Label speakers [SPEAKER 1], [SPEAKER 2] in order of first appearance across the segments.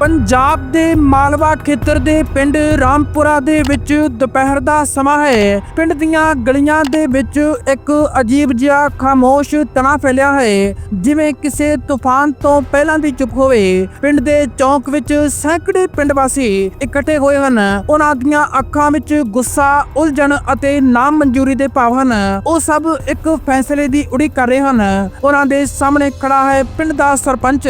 [SPEAKER 1] ਪੰਜਾਬ ਦੇ ਮਾਲਵਾ ਖੇਤਰ ਦੇ ਪਿੰਡ ਰਾਮਪੁਰਾ ਦੇ ਵਿੱਚ ਦੁਪਹਿਰ ਦਾ ਸਮਾਂ ਹੈ। ਪਿੰਡ ਦੀਆਂ ਗਲੀਆਂ ਦੇ ਵਿੱਚ ਇੱਕ ਅਜੀਬ ਜਿਹਾ ਖਾਮੋਸ਼ ਤਣਾ ਫੈਲਿਆ ਹੈ, ਜਿਵੇਂ ਕਿਸੇ ਤੂਫਾਨ ਤੋਂ ਪਹਿਲਾਂ ਦੀ ਚੁੱਪ ਹੋਵੇ। ਪਿੰਡ ਦੇ ਚੌਂਕ ਵਿੱਚ ਸੈਂਕੜੇ ਪਿੰਡ ਵਾਸੀ ਇਕੱਠੇ ਹੋਏ ਹਨ। ਉਹਨਾਂ ਦੀਆਂ ਅੱਖਾਂ ਵਿੱਚ ਗੁੱਸਾ, ਉਲਝਣ ਅਤੇ ਨਾਮ ਮਨਜ਼ੂਰੀ ਦੇ ਭਾਵ ਹਨ। ਉਹ ਸਭ ਇੱਕ ਫੈਸਲੇ ਦੀ ਉਡੀਕ ਕਰ ਰਹੇ ਹਨ। ਉਹਨਾਂ ਦੇ ਸਾਹਮਣੇ ਖੜਾ ਹੈ ਪਿੰਡ ਦਾ ਸਰਪੰਚ।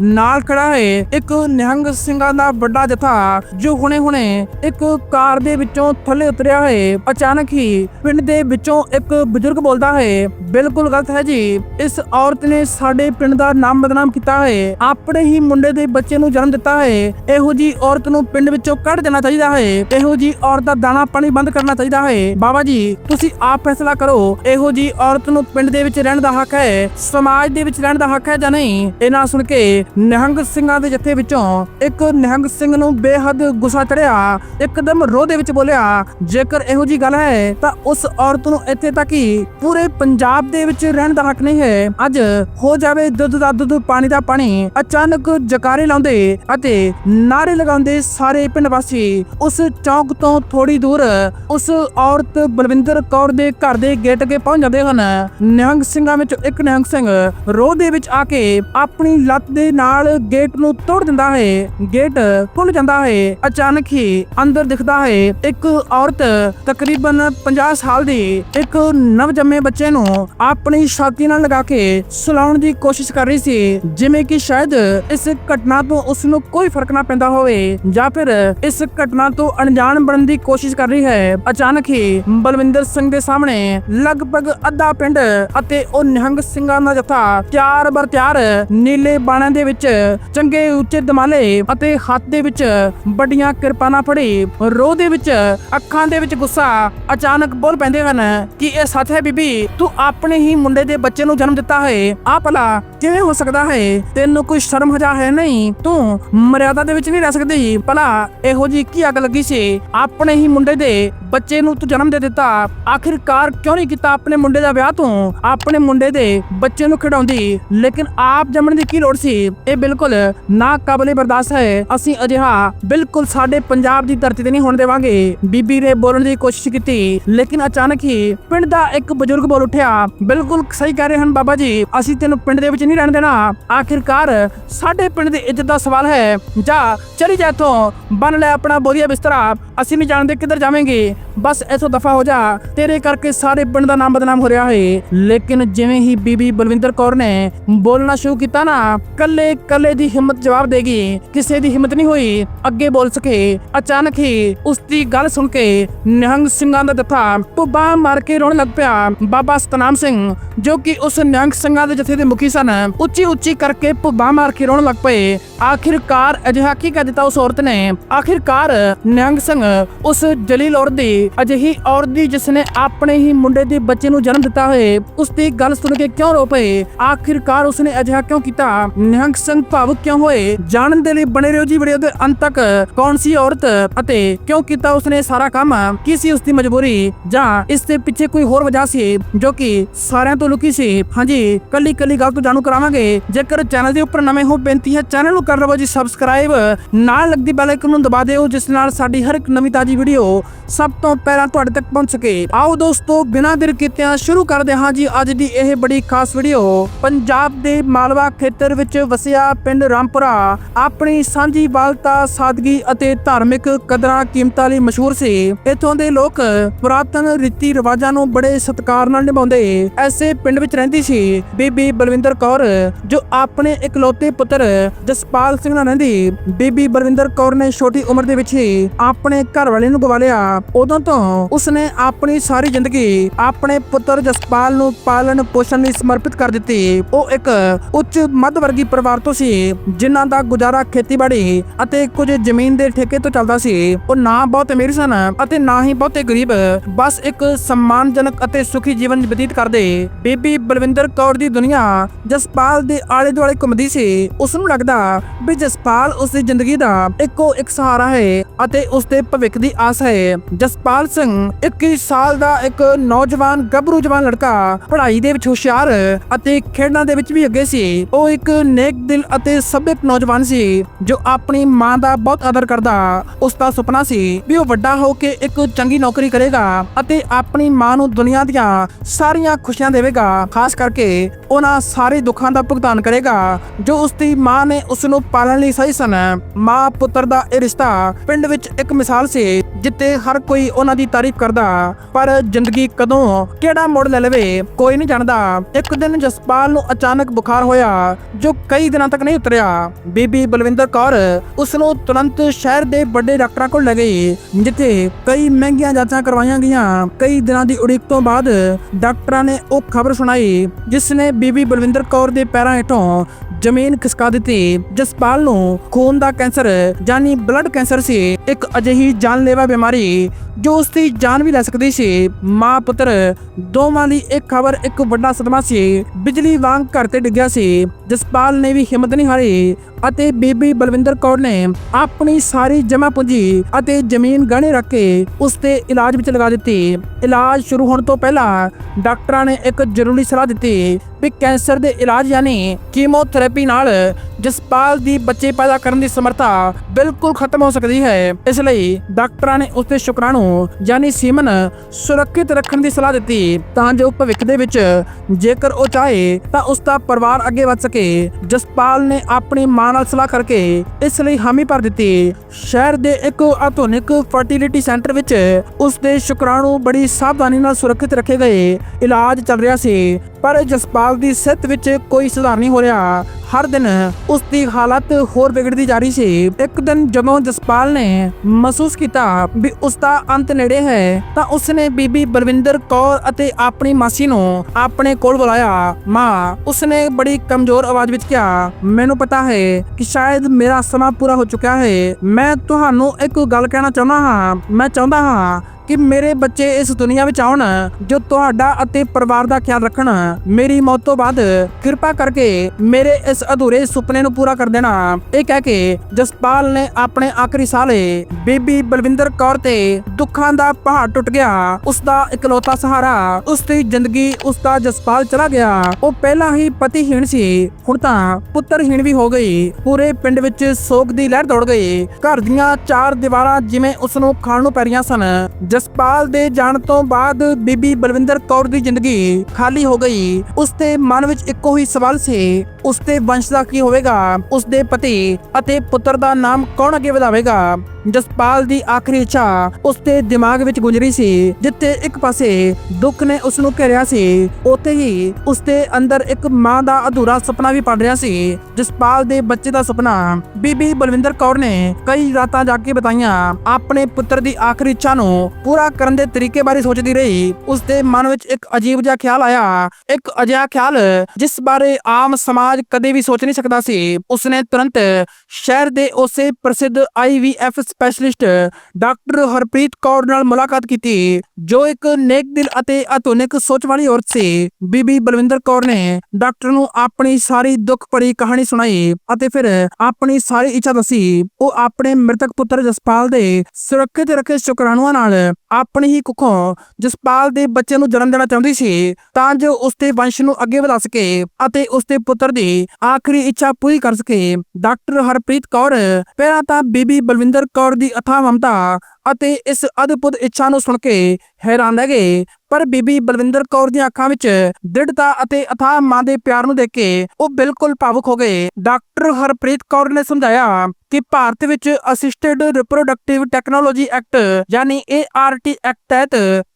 [SPEAKER 1] ਨਾਲ ਖੜਾ ਹੈ ਇੱਕ ਨਿਹੰਗ ਸਿੰਘਾਂ ਦਾ ਵੱਡਾ ਜਥਾ, ਜੋ ਹੁਣੇ-ਹੁਣੇ ਇੱਕ ਕਾਰ ਦੇ ਵਿੱਚੋਂ ਥੱਲੇ ਉਤਰਿਆ ਹੈ। ਅਚਾਨਕ ਹੀ ਪਿੰਡ ਦੇ ਵਿੱਚੋਂ ਇੱਕ ਬਜ਼ੁਰਗ ਬੋਲਦਾ ਹੈ, ਬਿਲਕੁਲ ਗਲਤ ਹੈ ਜੀ, ਇਸ ਔਰਤ ਨੇ ਸਾਡੇ ਪਿੰਡ ਦਾ ਨਾਮ ਬਦਨਾਮ ਕੀਤਾ ਹੈ। ਆਪਣੇ ਹੀ ਮੁੰਡੇ ਦੇ ਬੱਚੇ ਨੂੰ ਜਨਮ ਦਿੱਤਾ ਹੈ। ਇਹੋ ਜੀ ਔਰਤ ਨੂੰ ਪਿੰਡ ਵਿੱਚੋਂ ਕੱਢ ਦੇਣਾ ਚਾਹੀਦਾ ਹੈ। ਇਹੋ ਜੀ ਔਰਤ ਦਾ ਦਾਣਾ ਪਾਣੀ ਬੰਦ ਕਰਨਾ ਚਾਹੀਦਾ ਹੈ। ਬਾਬਾ ਜੀ, ਤੁਸੀਂ ਆਪ ਫੈਸਲਾ ਕਰੋ, ਇਹੋ ਜੀ ਔਰਤ ਨੂੰ ਪਿੰਡ ਦੇ ਵਿੱਚ ਰਹਿਣ ਦਾ ਹੱਕ ਹੈ, ਸਮਾਜ ਦੇ ਵਿੱਚ ਰਹਿਣ ਦਾ ਹੱਕ ਹੈ ਜਾਂ ਨਹੀਂ? ਇਹ ਨਾ ਸੁਣ ਕੇ ਨਿਹੰਗ ਸਿੰਘਾਂ ਦੇ ਜਥੇ ਵਿੱਚੋਂ ਇੱਕ ਨਿਹੰਗ ਸਿੰਘ ਨੂੰ ਬੇਹੱਦ ਗੁੱਸਾ ਚੜਿਆ ਇੱਕਦਮ ਰੋਹ ਦੇ ਵਿੱਚ ਬੋਲਿਆ, ਜੇਕਰ ਇਹੋ ਜੀ ਗੱਲ ਹੈ, ਤਾਂ ਉਸ ਔਰਤ ਨੂੰ ਇੱਥੇ ਤੱਕ ਹੀ ਪੂਰੇ ਪੰਜਾਬ ਦੇ ਵਿੱਚ ਰਹਿਣ ਦਾ ਹੱਕ ਨਹੀਂ ਹੈ। ਅੱਜ ਹੋ ਜਾਵੇ ਦੁੱਧ ਦਾ ਦੁੱਧ, ਪਾਣੀ ਦਾ ਪਾਣੀ, ਅਚਾਨਕ ਜਕਾਰੇ ਲਾਉਂਦੇ ਅਤੇ ਨਾਰੇ ਲਗਾਉਂਦੇ ਸਾਰੇ ਪਿੰਡ ਵਾਸੀ ਉਸ ਚੌਂਕ ਤੋਂ ਥੋੜੀ ਦੂਰ ਉਸ ਔਰਤ ਬਲਵਿੰਦਰ ਕੌਰ ਦੇ ਘਰ ਦੇ ਗੇਟ ਅੱਗੇ ਪਹੁੰਚ ਜਾਂਦੇ ਹਨ। ਨਿਹੰਗ ਸਿੰਘਾਂ ਵਿੱਚ ਇੱਕ ਨਿਹੰਗ ਸਿੰਘ ਰੋਹ ਦੇ ਵਿੱਚ ਆ ਕੇ ਆਪਣੀ ਲੱਤ ਦੇ ਨਾਲ ਗੇਟ ਨੂੰ ਤੋੜ ਦਿੰਦਾ ਹੈ। ਗੇਟ ਖੁੱਲ ਜਾਂਦਾ ਹੈ ਅਚਾਨਕ ਹੀ ਅੰਦਰ ਦਿਖਦਾ ਹੈ ਇੱਕ ਔਰਤ ਤਕਰੀਬਨ 50 ਸਾਲ ਦੀ, ਇੱਕ ਨਵਜੰਮੇ ਬੱਚੇ ਨੂੰ ਆਪਣੀ ਛਾਤੀ ਨਾਲ ਲਗਾ ਕੇ ਸੁਲਾਉਣ ਦੀ ਕੋਸ਼ਿਸ਼ ਕਰ ਰਹੀ ਸੀ, ਜਿਵੇਂ ਕਿ ਸ਼ਾਇਦ ਇਸ ਘਟਨਾ ਤੋਂ ਉਸ ਨੂੰ ਕੋਈ ਫ਼ਰਕ ਨਾ ਪੈਂਦਾ ਹੋਵੇ, ਜਾਂ ਫਿਰ ਇਸ ਘਟਨਾ ਤੋਂ ਅਣਜਾਣ ਬਣਨ ਦੀ ਕੋਸ਼ਿਸ਼ ਕਰ ਰਹੀ ਹੈ। ਅਚਾਨਕ ਹੀ ਬਲਵਿੰਦਰ ਸਿੰਘ ਦੇ ਸਾਹਮਣੇ ਲਗਭਗ ਅੱਧਾ ਪਿੰਡ ਅਤੇ ਉਹ ਨਿਹੰਗ ਸਿੰਘਾਂ ਦਾ ਜਥਾ ਤਿਆਰ ਬਰ ਤਿਆਰ ਨੀਲੇ ਬਾਣਾਂ ਦੇ ਵਿੱਚ ਚੰਗੇ ਉੱਚੇ ਦਮਾਲੇ ਅਤੇ ਹੱਥ ਦੇ ਵਿੱਚ ਵੱਡੀਆਂ ਕਿਰਪਾਨਾਂ ਫੜੀ। ਰੋਹ ਦੇ ਵਿੱਚ, ਅੱਖਾਂ ਦੇ ਵਿੱਚ ਗੁੱਸਾ ਅਚਾਨਕ ਬੋਲ ਪੈਂਦੇ ਹਨ ਕਿ ਇਹ ਸੱਚ ਹੈ ਬੀਬੀ, ਤੂੰ ਆਪਣੇ ਹੀ ਮੁੰਡੇ ਦੇ ਬੱਚੇ ਨੂੰ ਜਨਮ ਦਿੱਤਾ ਹੈ। ਆ ਭਲਾ ਕਿਵੇਂ ਹੋ ਸਕਦਾ ਹੈ? ਤੈਨੂੰ ਕੋਈ ਸ਼ਰਮ ਹਜਾ ਹੈ ਨਹੀਂ? ਤੂੰ ਮਰਿਆਦਾ ਦੇ ਵਿੱਚ ਨਹੀਂ ਰਹਿ ਸਕਦੀ। ਭਲਾ ਇਹੋ ਜੀ ਕੀ ਅੱਗ ਲੱਗੀ ਸੀ? ਆਪਣੇ ਹੀ ਮੁੰਡੇ ਦੇ ਬੱਚੇ ਨੂੰ ਤੂੰ ਜਨਮ ਦੇ ਦਿੱਤਾ। ਆਖਿਰਕਾਰ ਕਿਉਂ ਨਹੀਂ ਕੀਤਾ ਆਪਣੇ ਮੁੰਡੇ ਦਾ ਵਿਆਹ ਤੂੰ? ਆਪਣੇ ਮੁੰਡੇ ਦੇ ਬੱਚੇ ਨੂੰ ਖਿਡਾਉਂਦੀ। ਲੇਕਿਨ ਆਪ ਜੰਮਣ ਦੀ ਕੀ ਲੋੜ ਸੀ? ਇਹ ਬਿਲਕੁਲ ਨਾ ਕਾਬਲੇ ਬਰਦਾਸ਼ਤ ਹੈ, ਅਸੀਂ ਅਜਿਹਾ ਬਿਲਕੁਲ ਸਾਡੇ ਪੰਜਾਬ ਦੀ ਧਰਤੀ ਤੇ ਨਹੀਂ ਹੋਣ ਦੇਵਾਂਗੇ। ਬੀਬੀ ਨੇ ਬੋਲਣ ਦੀ ਕੋਸ਼ਿਸ਼ ਕੀਤੀ, ਲੇਕਿਨ ਅਚਾਨਕ ਹੀ ਪਿੰਡ ਦਾ ਇੱਕ ਬਜ਼ੁਰਗ ਬੋਲ ਉੱਠਿਆ। ਬਿਲਕੁਲ ਸਹੀ ਕਹਿ ਰਹੇ ਹਨ ਬਾਬਾ ਜੀ, ਅਸੀਂ ਤੈਨੂੰ ਪਿੰਡ ਦੇ ਵਿੱਚ ਨਹੀਂ ਰਹਿਣ ਦੇਣਾ। ਆਖਿਰਕਾਰ ਸਾਡੇ ਪਿੰਡ ਦੀ ਇੱਜ਼ਤ ਦਾ ਸਵਾਲ ਹੈ, ਜਾ ਚਲੀ ਜਾ ਇੱਥੋਂ, ਬਨ ਲੈ ਆਪਣਾ ਬੋਰੀਆ ਬਿਸਤਰਾ, ਅਸੀਂ ਨਹੀਂ ਜਾਣਦੇ ਕਿੱਧਰ ਜਾਵਾਂਗੇ। ਬਸ ਇੱਥੋਂ ਦਫਾ ਹੋ ਜਾ, ਤੇਰੇ ਕਰਕੇ ਸਾਰੇ ਪਿੰਡ ਦਾ ਨਾਮ ਬਦਨਾਮ ਹੋ ਰਿਹਾ ਹੈ। ਲੇਕਿਨ ਜਿਵੇਂ ਹੀ ਬੀਬੀ ਬਲਵਿੰਦਰ ਕੌਰ ਨੇ ਬੋਲਣਾ ਸ਼ੁਰੂ ਕੀਤਾ ਨਾ ਕੱਲੇ ਕੱਲੇ ਦੀ ਹਿੰਮਤ ਜਵਾਬ ਦੇਗੀ ਕਿਸੇ ਦੀ ਹਿੰਮਤ ਨਹੀਂ ਹੋਈ। ਅੱਗੇ ਬੋਲ ਸਕੇ। ਅਚਾਨਕ ਹੀ ਉਸ ਦੀ ਗੱਲ ਸੁਣ ਕੇ ਨਿਹੰਗ ਸਿੰਘਾਂ ਦਾ ਜਥਾ ਪੁੱਬਾ ਮਾਰ ਕੇ ਰੋਣ ਲੱਗ ਪਿਆ। ਬਾਬਾ ਸਤਨਾਮ ਸਿੰਘ, ਜੋ ਕਿ ਉਸ ਨਿਹੰਗ ਸਿੰਘਾਂ ਦੇ ਜਥੇ ਦੇ ਮੁਖੀ ਸਨ ਉੱਚੀ ਉੱਚੀ ਕਰਕੇ ਪੁੱਬਾ ਮਾਰ ਕੇ ਰੋਣ ਲੱਗ ਪਏ। ਆਖਿਰਕਾਰ ਅਜਿਹਾ ਕੀ ਕਰ ਦਿੱਤਾ ਉਸ ਔਰਤ ਨੇ? ਆਖਿਰਕਾਰ ਨਿਹੰਗ ਸਿੰਘ ਉਸ ਜਲੀਲ ਔਰਤ ਦੀ, ਅਜਿਹੀ ਔਰਤ ਦੀ ਜਿਸ ਨੇ ਆਪਣੇ ਹੀ ਮੁੰਡੇ ਦੇ ਬੱਚੇ ਨੂੰ ਜਨਮ ਦਿੱਤਾ ਹੋਏ, ਉਸ ਦੀ ਗੱਲ ਸੁਣ ਕੇ ਕਿਉਂ ਰੋ ਪਏ? ਆਖਿਰਕਾਰ ਉਸਨੇ ਅਜਿਹਾ ਕਿਉਂ ਕੀਤਾ? ਨਿਹੰਗ ਸਿੰਘ ਭਾਵੁਕ ਕਿਉਂ ਹੋਏ? ਜਾਣਨ ਦੇ ਲਈ ਬਣੇ ਰਹੋ ਜੀ ਵੀਡੀਓ ਦੇ ਅੰਤ ਤੱਕ। ਕੌਣ ਸੀ ਔਰਤ ਅਤੇ ਕਿਉਂ ਕੀਤਾ ਉਸਨੇ ਸਾਰਾ ਕੰਮ? ਕੀ ਸੀ ਉਸ ਮਜਬੂਰੀ? ਜਾਂ ਇਸ ਦੇ ਪਿੱਛੇ ਕੋਈ ਹੋਰ ਵਜ੍ਹਾ ਸੀ ਜੋ ਕਿ ਸਾਰਿਆਂ ਤੋਂ ਲੁਕੀ ਸੀ? ਹਾਂਜੀ ਕੱਲੀ ਕੱਲੀ ਗੱਲ ਤੋਂ ਜਾਣੂ ਕਰਾਵਾਂਗੇ। ਜੇਕਰ ਚੈਨਲ ਦੇ ਉੱਪਰ ਨਵੇਂ ਹੋ, ਬੇਨਤੀ ਹੈ ਚੈਨਲ ਨੂੰ ਕਰ ਲਵੋ ਜੀ ਸਬਸਕ੍ਰਾਈਬ ਨਾਲ ਲੱਗਦੀ ਬੈਲ ਆਈਕਨ ਨੂੰ ਦਬਾ ਦਿਓ, ਜਿਸ ਨਾਲ ਸਾਡੀ ਹਰ ਇੱਕ ਨਵੀਂ ਤਾਜੀ ਵੀਡੀਓ ਸਭ ਤੋਂ ਪਹਿਲਾਂ ਤੁਹਾਡੇ ਤੱਕ ਪਹੁੰਚ ਸਕੇ। ਆਓ ਦੋਸਤੋ, ਬਿਨਾਂ ਦੇਰ ਕੀਤਿਆਂ ਸ਼ੁਰੂ ਕਰਦੇ ਹਾਂ ਜੀ ਅੱਜ ਦੀ ਇਹ ਬੜੀ ਖਾਸ ਵੀਡੀਓ। ਪੰਜਾਬ ਦੇ ਮਾਲਵਾ ਖੇਤਰ ਵਿੱਚ ਵਸਿਆ ਪਿੰਡ ਰਾਮਪੁਰਾ। ਆਪਣੀ ਸਾਂਝੀ ਬਾਲਤਾ ਸਾਦਗੀ ਅਤੇ ਧਾਰਮਿਕ ਕਦਰਾਂ ਕੀਮਤਾਂ ਲਈ ਮਸ਼ਹੂਰ ਸੀ। ਇੱਥੋਂ ਦੇ ਲੋਕ ਪੁਰਾਤਨ ਰੀਤੀ ਰਿਵਾਜਾਂ ਨੂੰ ਬੜੇ ਸਤਿਕਾਰ ਨਾਲ ਨਿਭਾਉਂਦੇ ਐਸੇ ਪਿੰਡ ਵਿੱਚ ਰਹਿੰਦੀ ਸੀ। ਬੀਬੀ ਬਲਵਿੰਦਰ ਕੌਰ, ਜੋ ਆਪਣੇ ਇਕਲੌਤੇ ਪੁੱਤਰ ਜਸਪਾਲ ਸਿੰਘ ਨਾਲ ਰਹਿੰਦੀ, ਬੀਬੀ ਬਲਵਿੰਦਰ ਕੌਰ ਨੇ ਛੋਟੀ ਉਮਰ ਦੇ ਵਿੱਚ ਹੀ ਆਪਣੇ ਘਰ ਵਾਲੇ ਨੂੰ ਗਵਾ ਲਿਆ। ਉਦੋਂ ਤੋਂ ਉਸਨੇ ਆਪਣੀ ਸਾਰੀ ਜ਼ਿੰਦਗੀ ਆਪਣੇ ਪੁੱਤਰ ਜਸਪਾਲ ਨੂੰ ਪਾਲਣ ਪੋਸ਼ਣ ਲਈ ਸਮਰਪਿਤ ਕਰ ਦਿੱਤੀ। ਉਹ ਇੱਕ ਉੱਚ ਮੱਧ ਵਰਗੀ ਪਰਿਵਾਰ ਤੋਂ ਸੀ, ਜਿਨ੍ਹਾਂ ਦਾ ਗੁਜ਼ਾਰਾ ਖੇਤੀਬਾੜੀ ਅਤੇ ਕੁਝ ਜ਼ਮੀਨ ਦੇ ਠੇਕੇ ਤੋਂ ਚੱਲਦਾ ਸੀ। ਉਹ ਨਾ ਬਹੁਤ ਅਮੀਰ ਸਨ ਅਤੇ ਨਾ ਹੀ ਬਹੁਤੇ ਗਰੀਬ। ਬਸ ਇੱਕ ਸਨਮਾਨਜਨਕ ਅਤੇ ਸੁਖੀ ਜੀਵਨ ਬਤੀਤ ਕਰਦੇ ਬੀਬੀ ਬਲਵਿੰਦਰ ਕੌਰ ਦੀ ਦੁਨੀਆ ਜਸਪਾਲ ਦੇ ਆਲੇ ਦੁਆਲੇ ਘੁੰਮਦੀ ਸੀ। ਉਸ ਨੂੰ ਲੱਗਦਾ ਵੀ ਜਸਪਾਲ ਉਸ ਦੀ ਜ਼ਿੰਦਗੀ ਦਾ ਇੱਕੋ ਇੱਕ ਸਹਾਰਾ ਹੈ ਅਤੇ ਉਸ ਦੇ ਭਵਿੱਖ ਦੀ ਆਸ ਹੈ। ਜਸਪਾਲ ਸਿੰਘ 21 ਸਾਲ ਦਾ ਇੱਕ ਨੌਜਵਾਨ ਗੱਭਰੂ ਜਵਾਨ ਲੜਕਾ ਪੜ੍ਹਾਈ ਦੇ ਵਿੱਚ ਹੁਸ਼ਿਆਰ ਅਤੇ ਖੇਡਾਂ ਦੇ ਵਿੱਚ ਵੀ ਅੱਗੇ ਸੀ। ਉਹ ਇੱਕ ਨੇਕ ਦਿਲ ਅਤੇ ਸਭਿਅਕ ਨੌਜਵਾਨ ਸੀ। ਜੋ ਆਪਣੀ ਮਾਂ ਦਾ ਬਹੁਤ ਆਦਰ ਕਰਦਾ, ਉਸ ਦਾ ਸੁਪਨਾ ਸੀ ਵੀ ਉਹ ਵੱਡਾ ਹੋ ਕੇ ਇੱਕ ਚੰਗੀ ਨੌਕਰੀ ਕਰੇਗਾ ਅਤੇ ਆਪਣੀ ਮਾਂ ਨੂੰ ਦੁਨੀਆ ਦੀਆਂ ਸਾਰੀਆਂ ਖੁਸ਼ੀਆਂ ਦੇਵੇਗਾ। ਖਾਸ ਕਰਕੇ ਉਹਨਾਂ ਸਾਰੇ ਦੁੱਖਾਂ ਦਾ ਭੁਗਤਾਨ ਕਰੇਗਾ, ਜੋ ਉਸ ਦੀ ਮਾਂ ਨੇ ਉਸ ਨੂੰ ਪਾਲਣ ਲਈ ਸਹੀ ਸਨ। ਮਾਂ ਪੁੱਤਰ ਦਾ ਇਹ ਰਿਸ਼ਤਾ ਪਿੰਡ ਵਿੱਚ ਇੱਕ ਮਿਸਾਲ ਸੀ ਜਿੱਤੇ ਹਰ ਕੋਈ ਉਹਨਾਂ ਦੀ ਤਾਰੀਫ ਕਰਦਾ, ਪਰ ਜ਼ਿੰਦਗੀ ਕਦੋਂ ਕਿਹੜਾ ਮੋੜ ਲੈ ਲਵੇ, ਕੋਈ ਨਹੀਂ ਜਾਣਦਾ। ਇੱਕ ਦਿਨ ਜਸਪਾਲ ਨੂੰ ਅਚਾਨਕ ਬੁਖਾਰ ਹੋਇਆ, ਜੋ ਕਈ ਦਿਨਾਂ ਤੱਕ ਨਹੀਂ ਉਤਰਿਆ। ਬੀਬੀ ਬਲਵਿੰਦਰ ਕੌਰ ਉਸ ਨੂੰ ਤੁਰੰਤ ਸ਼ਹਿਰ ਦੇ ਵੱਡੇ ਡਾਕਟਰਾਂ ਕੋਲ ਲੈ ਗਈ, ਜਿੱਥੇ ਕਈ ਮਹਿੰਗੀਆਂ ਜਾਂਚਾਂ ਕਰਵਾਈਆਂ ਗਈਆਂ। ਕਈ ਦਿਨਾਂ ਦੀ ਉਡੀਕ ਤੋਂ ਬਾਅਦ ਡਾਕਟਰਾਂ ਨੇ ਉਹ ਖਬਰ ਸੁਣਾਈ ਜਿਸ ਨੇ ਬੀਬੀ ਬਲਵਿੰਦਰ ਕੌਰ ਦੇ ਪੈਰਾਂ ਹੇਠੋਂ ਜ਼ਮੀਨ ਖਿਸਕਾ ਦਿੱਤੀ ਜਸਪਾਲ ਨੂੰ ਖੂਨ ਦਾ ਕੈਂਸਰ ਯਾਨੀ ਬਲੱਡ ਕੈਂਸਰ ਸੀ। ਇੱਕ ਅਜਿਹੀ ਜਾਨਲੇਵਾ ਬਿਮਾਰੀ ਜੋ ਉਸ ਦੀ ਜਾਨ ਵੀ ਲੈ ਸਕਦੀ ਸੀ। ਮਾਂ ਪੁੱਤਰ ਦੋਵਾਂ ਲਈ ਇੱਕ ਖਬਰ ਇੱਕ ਵੱਡਾ ਸਦਮਾ ਸੀ। ਬਿਜਲੀ ਵਾਂਗ ਘਰ ਤੇ ਡਿੱਗਿਆ ਸੀ। ਜਸਪਾਲ ਨੇ ਵੀ ਹਿੰਮਤ ਨਹੀਂ ਹਾਰੀ ਅਤੇ ਬੀਬੀ ਬਲਵਿੰਦਰ ਕੌਰ ਨੇ ਆਪਣੀ ਸਾਰੀ ਜਮਾ ਪੂੰਜੀ ਅਤੇ ਜ਼ਮੀਨ ਗਹਿਣੇ ਰੱਖ ਕੇ ਉਸ ਤੇ ਇਲਾਜ ਵਿੱਚ ਲਗਾ ਦਿੱਤੀ। ਇਲਾਜ ਸ਼ੁਰੂ ਹੋਣ ਤੋਂ ਪਹਿਲਾਂ ਡਾਕਟਰਾਂ ਨੇ ਇੱਕ ਜ਼ਰੂਰੀ ਸਲਾਹ ਦਿੱਤੀ ਵੀ ਕੈਂਸਰ ਦੇ ਇਲਾਜ ਯਾਨੀ ਕੀਮੋਥੈਰੇਪੀ ਨਾਲ ਜਸਪਾਲ ਦੀ ਬੱਚੇ ਪੈਦਾ ਕਰਨ ਦੀ ਸਮਰੱਥਾ ਬਿਲਕੁਲ ਖਤਮ ਹੋ ਸਕਦੀ ਹੈ। ਇਸ ਲਈ ਡਾਕਟਰਾਂ ਨੇ ਉਸ ਦੇ ਸ਼ੁਕਰਾਣੂ ਯਾਨੀ ਸੀਮਨ ਸੁਰੱਖਿਅਤ ਰੱਖਣ ਦੀ ਸਲਾਹ ਦਿੱਤੀ। ਤਾਂ ਜੋ ਭਵਿੱਖ ਦੇ ਵਿੱਚ ਜੇਕਰ ਉਹ ਚਾਹੇ ਤਾਂ ਉਸ ਦਾ ਪਰਿਵਾਰ ਅੱਗੇ ਵਧ ਸਕੇ। ਜਸਪਾਲ ਨੇ ਆਪਣੀ ਮਾਂ ਨਾਲ ਸਲਾਹ ਕਰਕੇ ਇਸ ਲਈ ਹਾਮੀ ਭਰ ਦਿੱਤੀ। ਸ਼ਹਿਰ ਦੇ ਇੱਕ ਆਧੁਨਿਕ ਫਰਟੀਲਿਟੀ ਸੈਂਟਰ ਵਿੱਚ ਉਸ ਦੇ ਸ਼ੁਕਰਾਣੂ ਬੜੀ ਸਾਵਧਾਨੀ ਨਾਲ ਸੁਰੱਖਿਅਤ ਰੱਖੇ ਗਏ। ਇਲਾਜ ਚੱਲ ਰਿਹਾ ਸੀ, ਪਰ ਜਸਪਾਲ ਦੀ ਸਿਹਤ ਵਿੱਚ ਕੋਈ ਸੁਧਾਰ ਨਹੀਂ ਹੋ ਰਿਹਾ। ਹਰ ਦਿਨ ਉਸ ਦੀ ਹਾਲਤ ਹੋਰ ਵਿਗੜਦੀ ਜਾ ਰਹੀ ਸੀ। ਇੱਕ ਦਿਨ ਜਦੋਂ ਜਸਪਾਲ ਨੇ ਮਹਿਸੂਸ ਕੀਤਾ ਵੀ ਉਸ ਦਾ ਅੰਤ ਨੇੜੇ ਹੈ, ਤਾਂ ਉਸਨੇ ਬੀਬੀ ਬਲਵਿੰਦਰ ਕੌਰ ਅਤੇ ਆਪਣੀ ਮਾਸੀ ਨੂੰ ਆਪਣੇ ਕੋਲ ਬੁਲਾਇਆ। ਮਾਂ, ਉਸਨੇ ਬੜੀ ਕਮਜ਼ੋਰ ਆਵਾਜ਼ ਵਿੱਚ ਕਿਹਾ, ਮੈਨੂੰ ਪਤਾ ਹੈ ਕਿ ਸ਼ਾਇਦ ਮੇਰਾ ਸਮਾਂ ਪੂਰਾ ਹੋ ਚੁੱਕਿਆ ਹੈ। ਮੈਂ ਤੁਹਾਨੂੰ ਇੱਕ ਗੱਲ ਕਹਿਣਾ ਚਾਹੁੰਦਾ ਹਾਂ, ਮੈਂ ਚਾਹੁੰਦਾ ਹਾਂ ਕਿ ਮੇਰੇ ਬੱਚੇ ਇਸ ਦੁਨੀਆ ਵਿੱਚ ਆਉਣ, ਜੋ ਤੁਹਾਡਾ ਅਤੇ ਪਰਿਵਾਰ ਦਾ ਖਿਆਲ ਰੱਖਣ। ਮੇਰੀ ਮੌਤ ਤੋਂ ਬਾਅਦ ਕਿਰਪਾ ਕਰਕੇ ਮੇਰੇ ਇਸ ਅਧੂਰੇ ਸੁਪਨੇ ਨੂੰ ਪੂਰਾ ਕਰ ਦੇਣਾ। ਇਹ ਕਹਿ ਕੇ ਜਸਪਾਲ ਨੇ ਆਪਣੇ ਆਖਰੀ ਸਾਹ ਬੀਬੀ ਬਲਵਿੰਦਰ ਕੌਰ ਤੇ ਦੁੱਖਾਂ ਦਾ ਪਹਾੜ ਟੁੱਟ ਗਿਆ। ਉਸ ਦਾ ਇਕਲੌਤਾ ਸਹਾਰਾ, ਉਸ ਦੀ ਜ਼ਿੰਦਗੀ, ਉਸ ਦਾ ਜਸਪਾਲ ਚਲਾ ਗਿਆ। ਉਹ ਪਹਿਲਾਂ ਹੀ ਪਤੀਹੀਣ ਸੀ, ਹੁਣ ਤਾਂ ਪੁੱਤਰਹੀਣ ਵੀ ਹੋ ਗਈ। ਪੂਰੇ ਪਿੰਡ ਵਿੱਚ ਸੋਗ ਦੀ ਲਹਿਰ ਦੌੜ ਗਈ। ਘਰ ਦੀਆਂ ਚਾਰ ਦੀਵਾਰਾਂ ਜਿਵੇਂ ਉਸ ਨੂੰ ਖਾਣ ਨੂੰ ਪੈ ਰਹੀਆਂ ਸਨ। ਜਸਪਾਲ ਦੇ ਜਾਣ ਤੋਂ ਬਾਅਦ ਬੀਬੀ ਬਲਵਿੰਦਰ ਕੌਰ ਦੀ ਜ਼ਿੰਦਗੀ ਖਾਲੀ ਹੋ ਗਈ। ਉਸ ਦੇ ਮਨ ਵਿੱਚ ਇੱਕੋ ਹੀ ਸਵਾਲ ਸੀ ਉਸ ਦੇ ਵੰਸ਼ ਦਾ ਕੀ ਹੋਵੇਗਾ? ਉਸ ਦੇ ਪਤੀ ਅਤੇ ਪੁੱਤਰ ਦਾ ਨਾਮ ਕੌਣ ਅੱਗੇ ਵਧਾਵੇਗਾ? ਜਸਪਾਲ ਦੀ ਆਖਰੀ ਇੱਛਾ ਉਸ ਦੇ ਦਿਮਾਗ ਵਿੱਚ ਗੁੰਜਰੀ ਸੀ, ਜਿੱਥੇ ਇੱਕ ਪਾਸੇ ਦੁੱਖ ਨੇ ਉਸ ਨੂੰ ਘੇਰਿਆ ਸੀ, ਉੱਥੇ ਹੀ ਉਸ ਦੇ ਅੰਦਰ ਇੱਕ ਮਾਂ ਦਾ ਅਧੂਰਾ ਸੁਪਨਾ ਵੀ ਪੜ ਰਿਹਾ ਸੀ। ਜਸਪਾਲ ਦੇ ਬੱਚੇ ਦਾ ਸੁਪਨਾ, ਬੀਬੀ ਬਲਵਿੰਦਰ ਕੌਰ ਨੇ ਕਈ ਰਾਤਾਂ ਜਾ ਕੇ ਬਤਾਈਆਂ। ਆਪਣੇ ਪੁੱਤਰ ਦੀ ਆਖਰੀ ਇੱਛਾ ਨੂੰ ਪੂਰਾ ਕਰਨ ਦੇ ਤਰੀਕੇ ਬਾਰੇ ਸੋਚਦੀ ਰਹੀ। ਉਸ ਦੇ ਮਨ ਵਿੱਚ ਇੱਕ ਅਜੀਬ ਜਿਹਾ ਖਿਆਲ ਆਇਆ, ਇੱਕ ਅਜਿਹਾ ਖਿਆਲ ਜਿਸ ਬਾਰੇ ਆਮ ਸਮਾਜ ਕਦੇ ਵੀ ਸੋਚ ਨਹੀਂ ਸਕਦਾ ਸੀ। ਉਸਨੇ ਤੁਰੰਤ ਸ਼ਹਿਰ ਦੇ ਉਸੇ ਪ੍ਰਸਿੱਧ IVF specialist doctor Harpreet Kaur ਨਾਲ ਮੁਲਾਕਾਤ ਕੀਤੀ, ਜੋ ਇੱਕ ਨੇਕ ਦਿਲ ਅਤੇ ਆਧੁਨਿਕ ਸੋਚ ਵਾਲੀ ਔਰਤ ਸੀ। ਬੀਬੀ ਬਲਵਿੰਦਰ ਕੌਰ ਨੇ ਡਾਕਟਰ ਨੂੰ ਆਪਣੀ ਸਾਰੀ ਦੁੱਖ ਭਰੀ ਕਹਾਣੀ ਸੁਣਾਈ ਅਤੇ ਫਿਰ ਆਪਣੀ ਸਾਰੀ ਇੱਛਾ ਦੱਸੀ। ਉਹ ਆਪਣੇ ਮ੍ਰਿਤਕ ਪੁੱਤਰ ਜਸਪਾਲ ਦੇ ਸੁਰੱਖਿਅਤ ਰੱਖੇ ਸ਼ੁਕਰਾਣੂਆਂ ਨਾਲ ਆਪਣੀ ਹੀ ਕੁੱਖੋਂ ਜਸਪਾਲ ਦੇ ਬੱਚੇ ਨੂੰ ਜਨਮ ਦੇਣਾ ਚਾਹੁੰਦੀ ਸੀ, ਤਾਂ ਜੋ ਉਸ ਦੇ ਵੰਸ਼ ਨੂੰ ਅੱਗੇ ਵਧਾ ਸਕੇ ਅਤੇ ਉਸ ਦੇ ਪੁੱਤਰ ਦੀ ਆਖਰੀ ਇੱਛਾ ਪੂਰੀ ਕਰ ਸਕੇ। ਡਾਕਟਰ ਹਰਪ੍ਰੀਤ ਕੌਰ, ਪਹਿਲਾਂ ਤਾਂ ਬੀਬੀ ਬਲਵਿੰਦਰ ਕੌਰ ਦੀ ਅਥਾਹ ਮਮਤਾ ਅਤੇ ਇਸ ਅਦਭੁਤ ਇੱਛਾ ਨੂੰ ਸੁਣ ਕੇ ਹੈਰਾਨ ਰਹਿ ਗਏ। ਪਰ ਬੀਬੀ ਬਲਵਿੰਦਰ ਕੌਰ ਦੀਆਂ ਅੱਖਾਂ ਵਿੱਚ ਦ੍ਰਿੜਤਾ ਅਤੇ ਅਥਾਹ ਮਾਂ ਦੇ ਪਿਆਰ ਨੂੰ ਦੇਖ ਕੇ ਉਹ ਬਿਲਕੁਲ ਭਾਵੁਕ ਹੋ ਗਏ। ਡਾਕਟਰ ਹਰਪ੍ਰੀਤ ਕੌਰ ਨੇ ਸਮਝਾਇਆ ਕਿ ਭਾਰਤ ਵਿੱਚ ਅਸਿਸਟਡ ਰਿਪਰੋਡਕਟਿਵ ਟੈਕਨੋਲੋਜੀ ਐਕਟ ਯਾਨੀ ART ਐਕਟ ਤਹਿਤ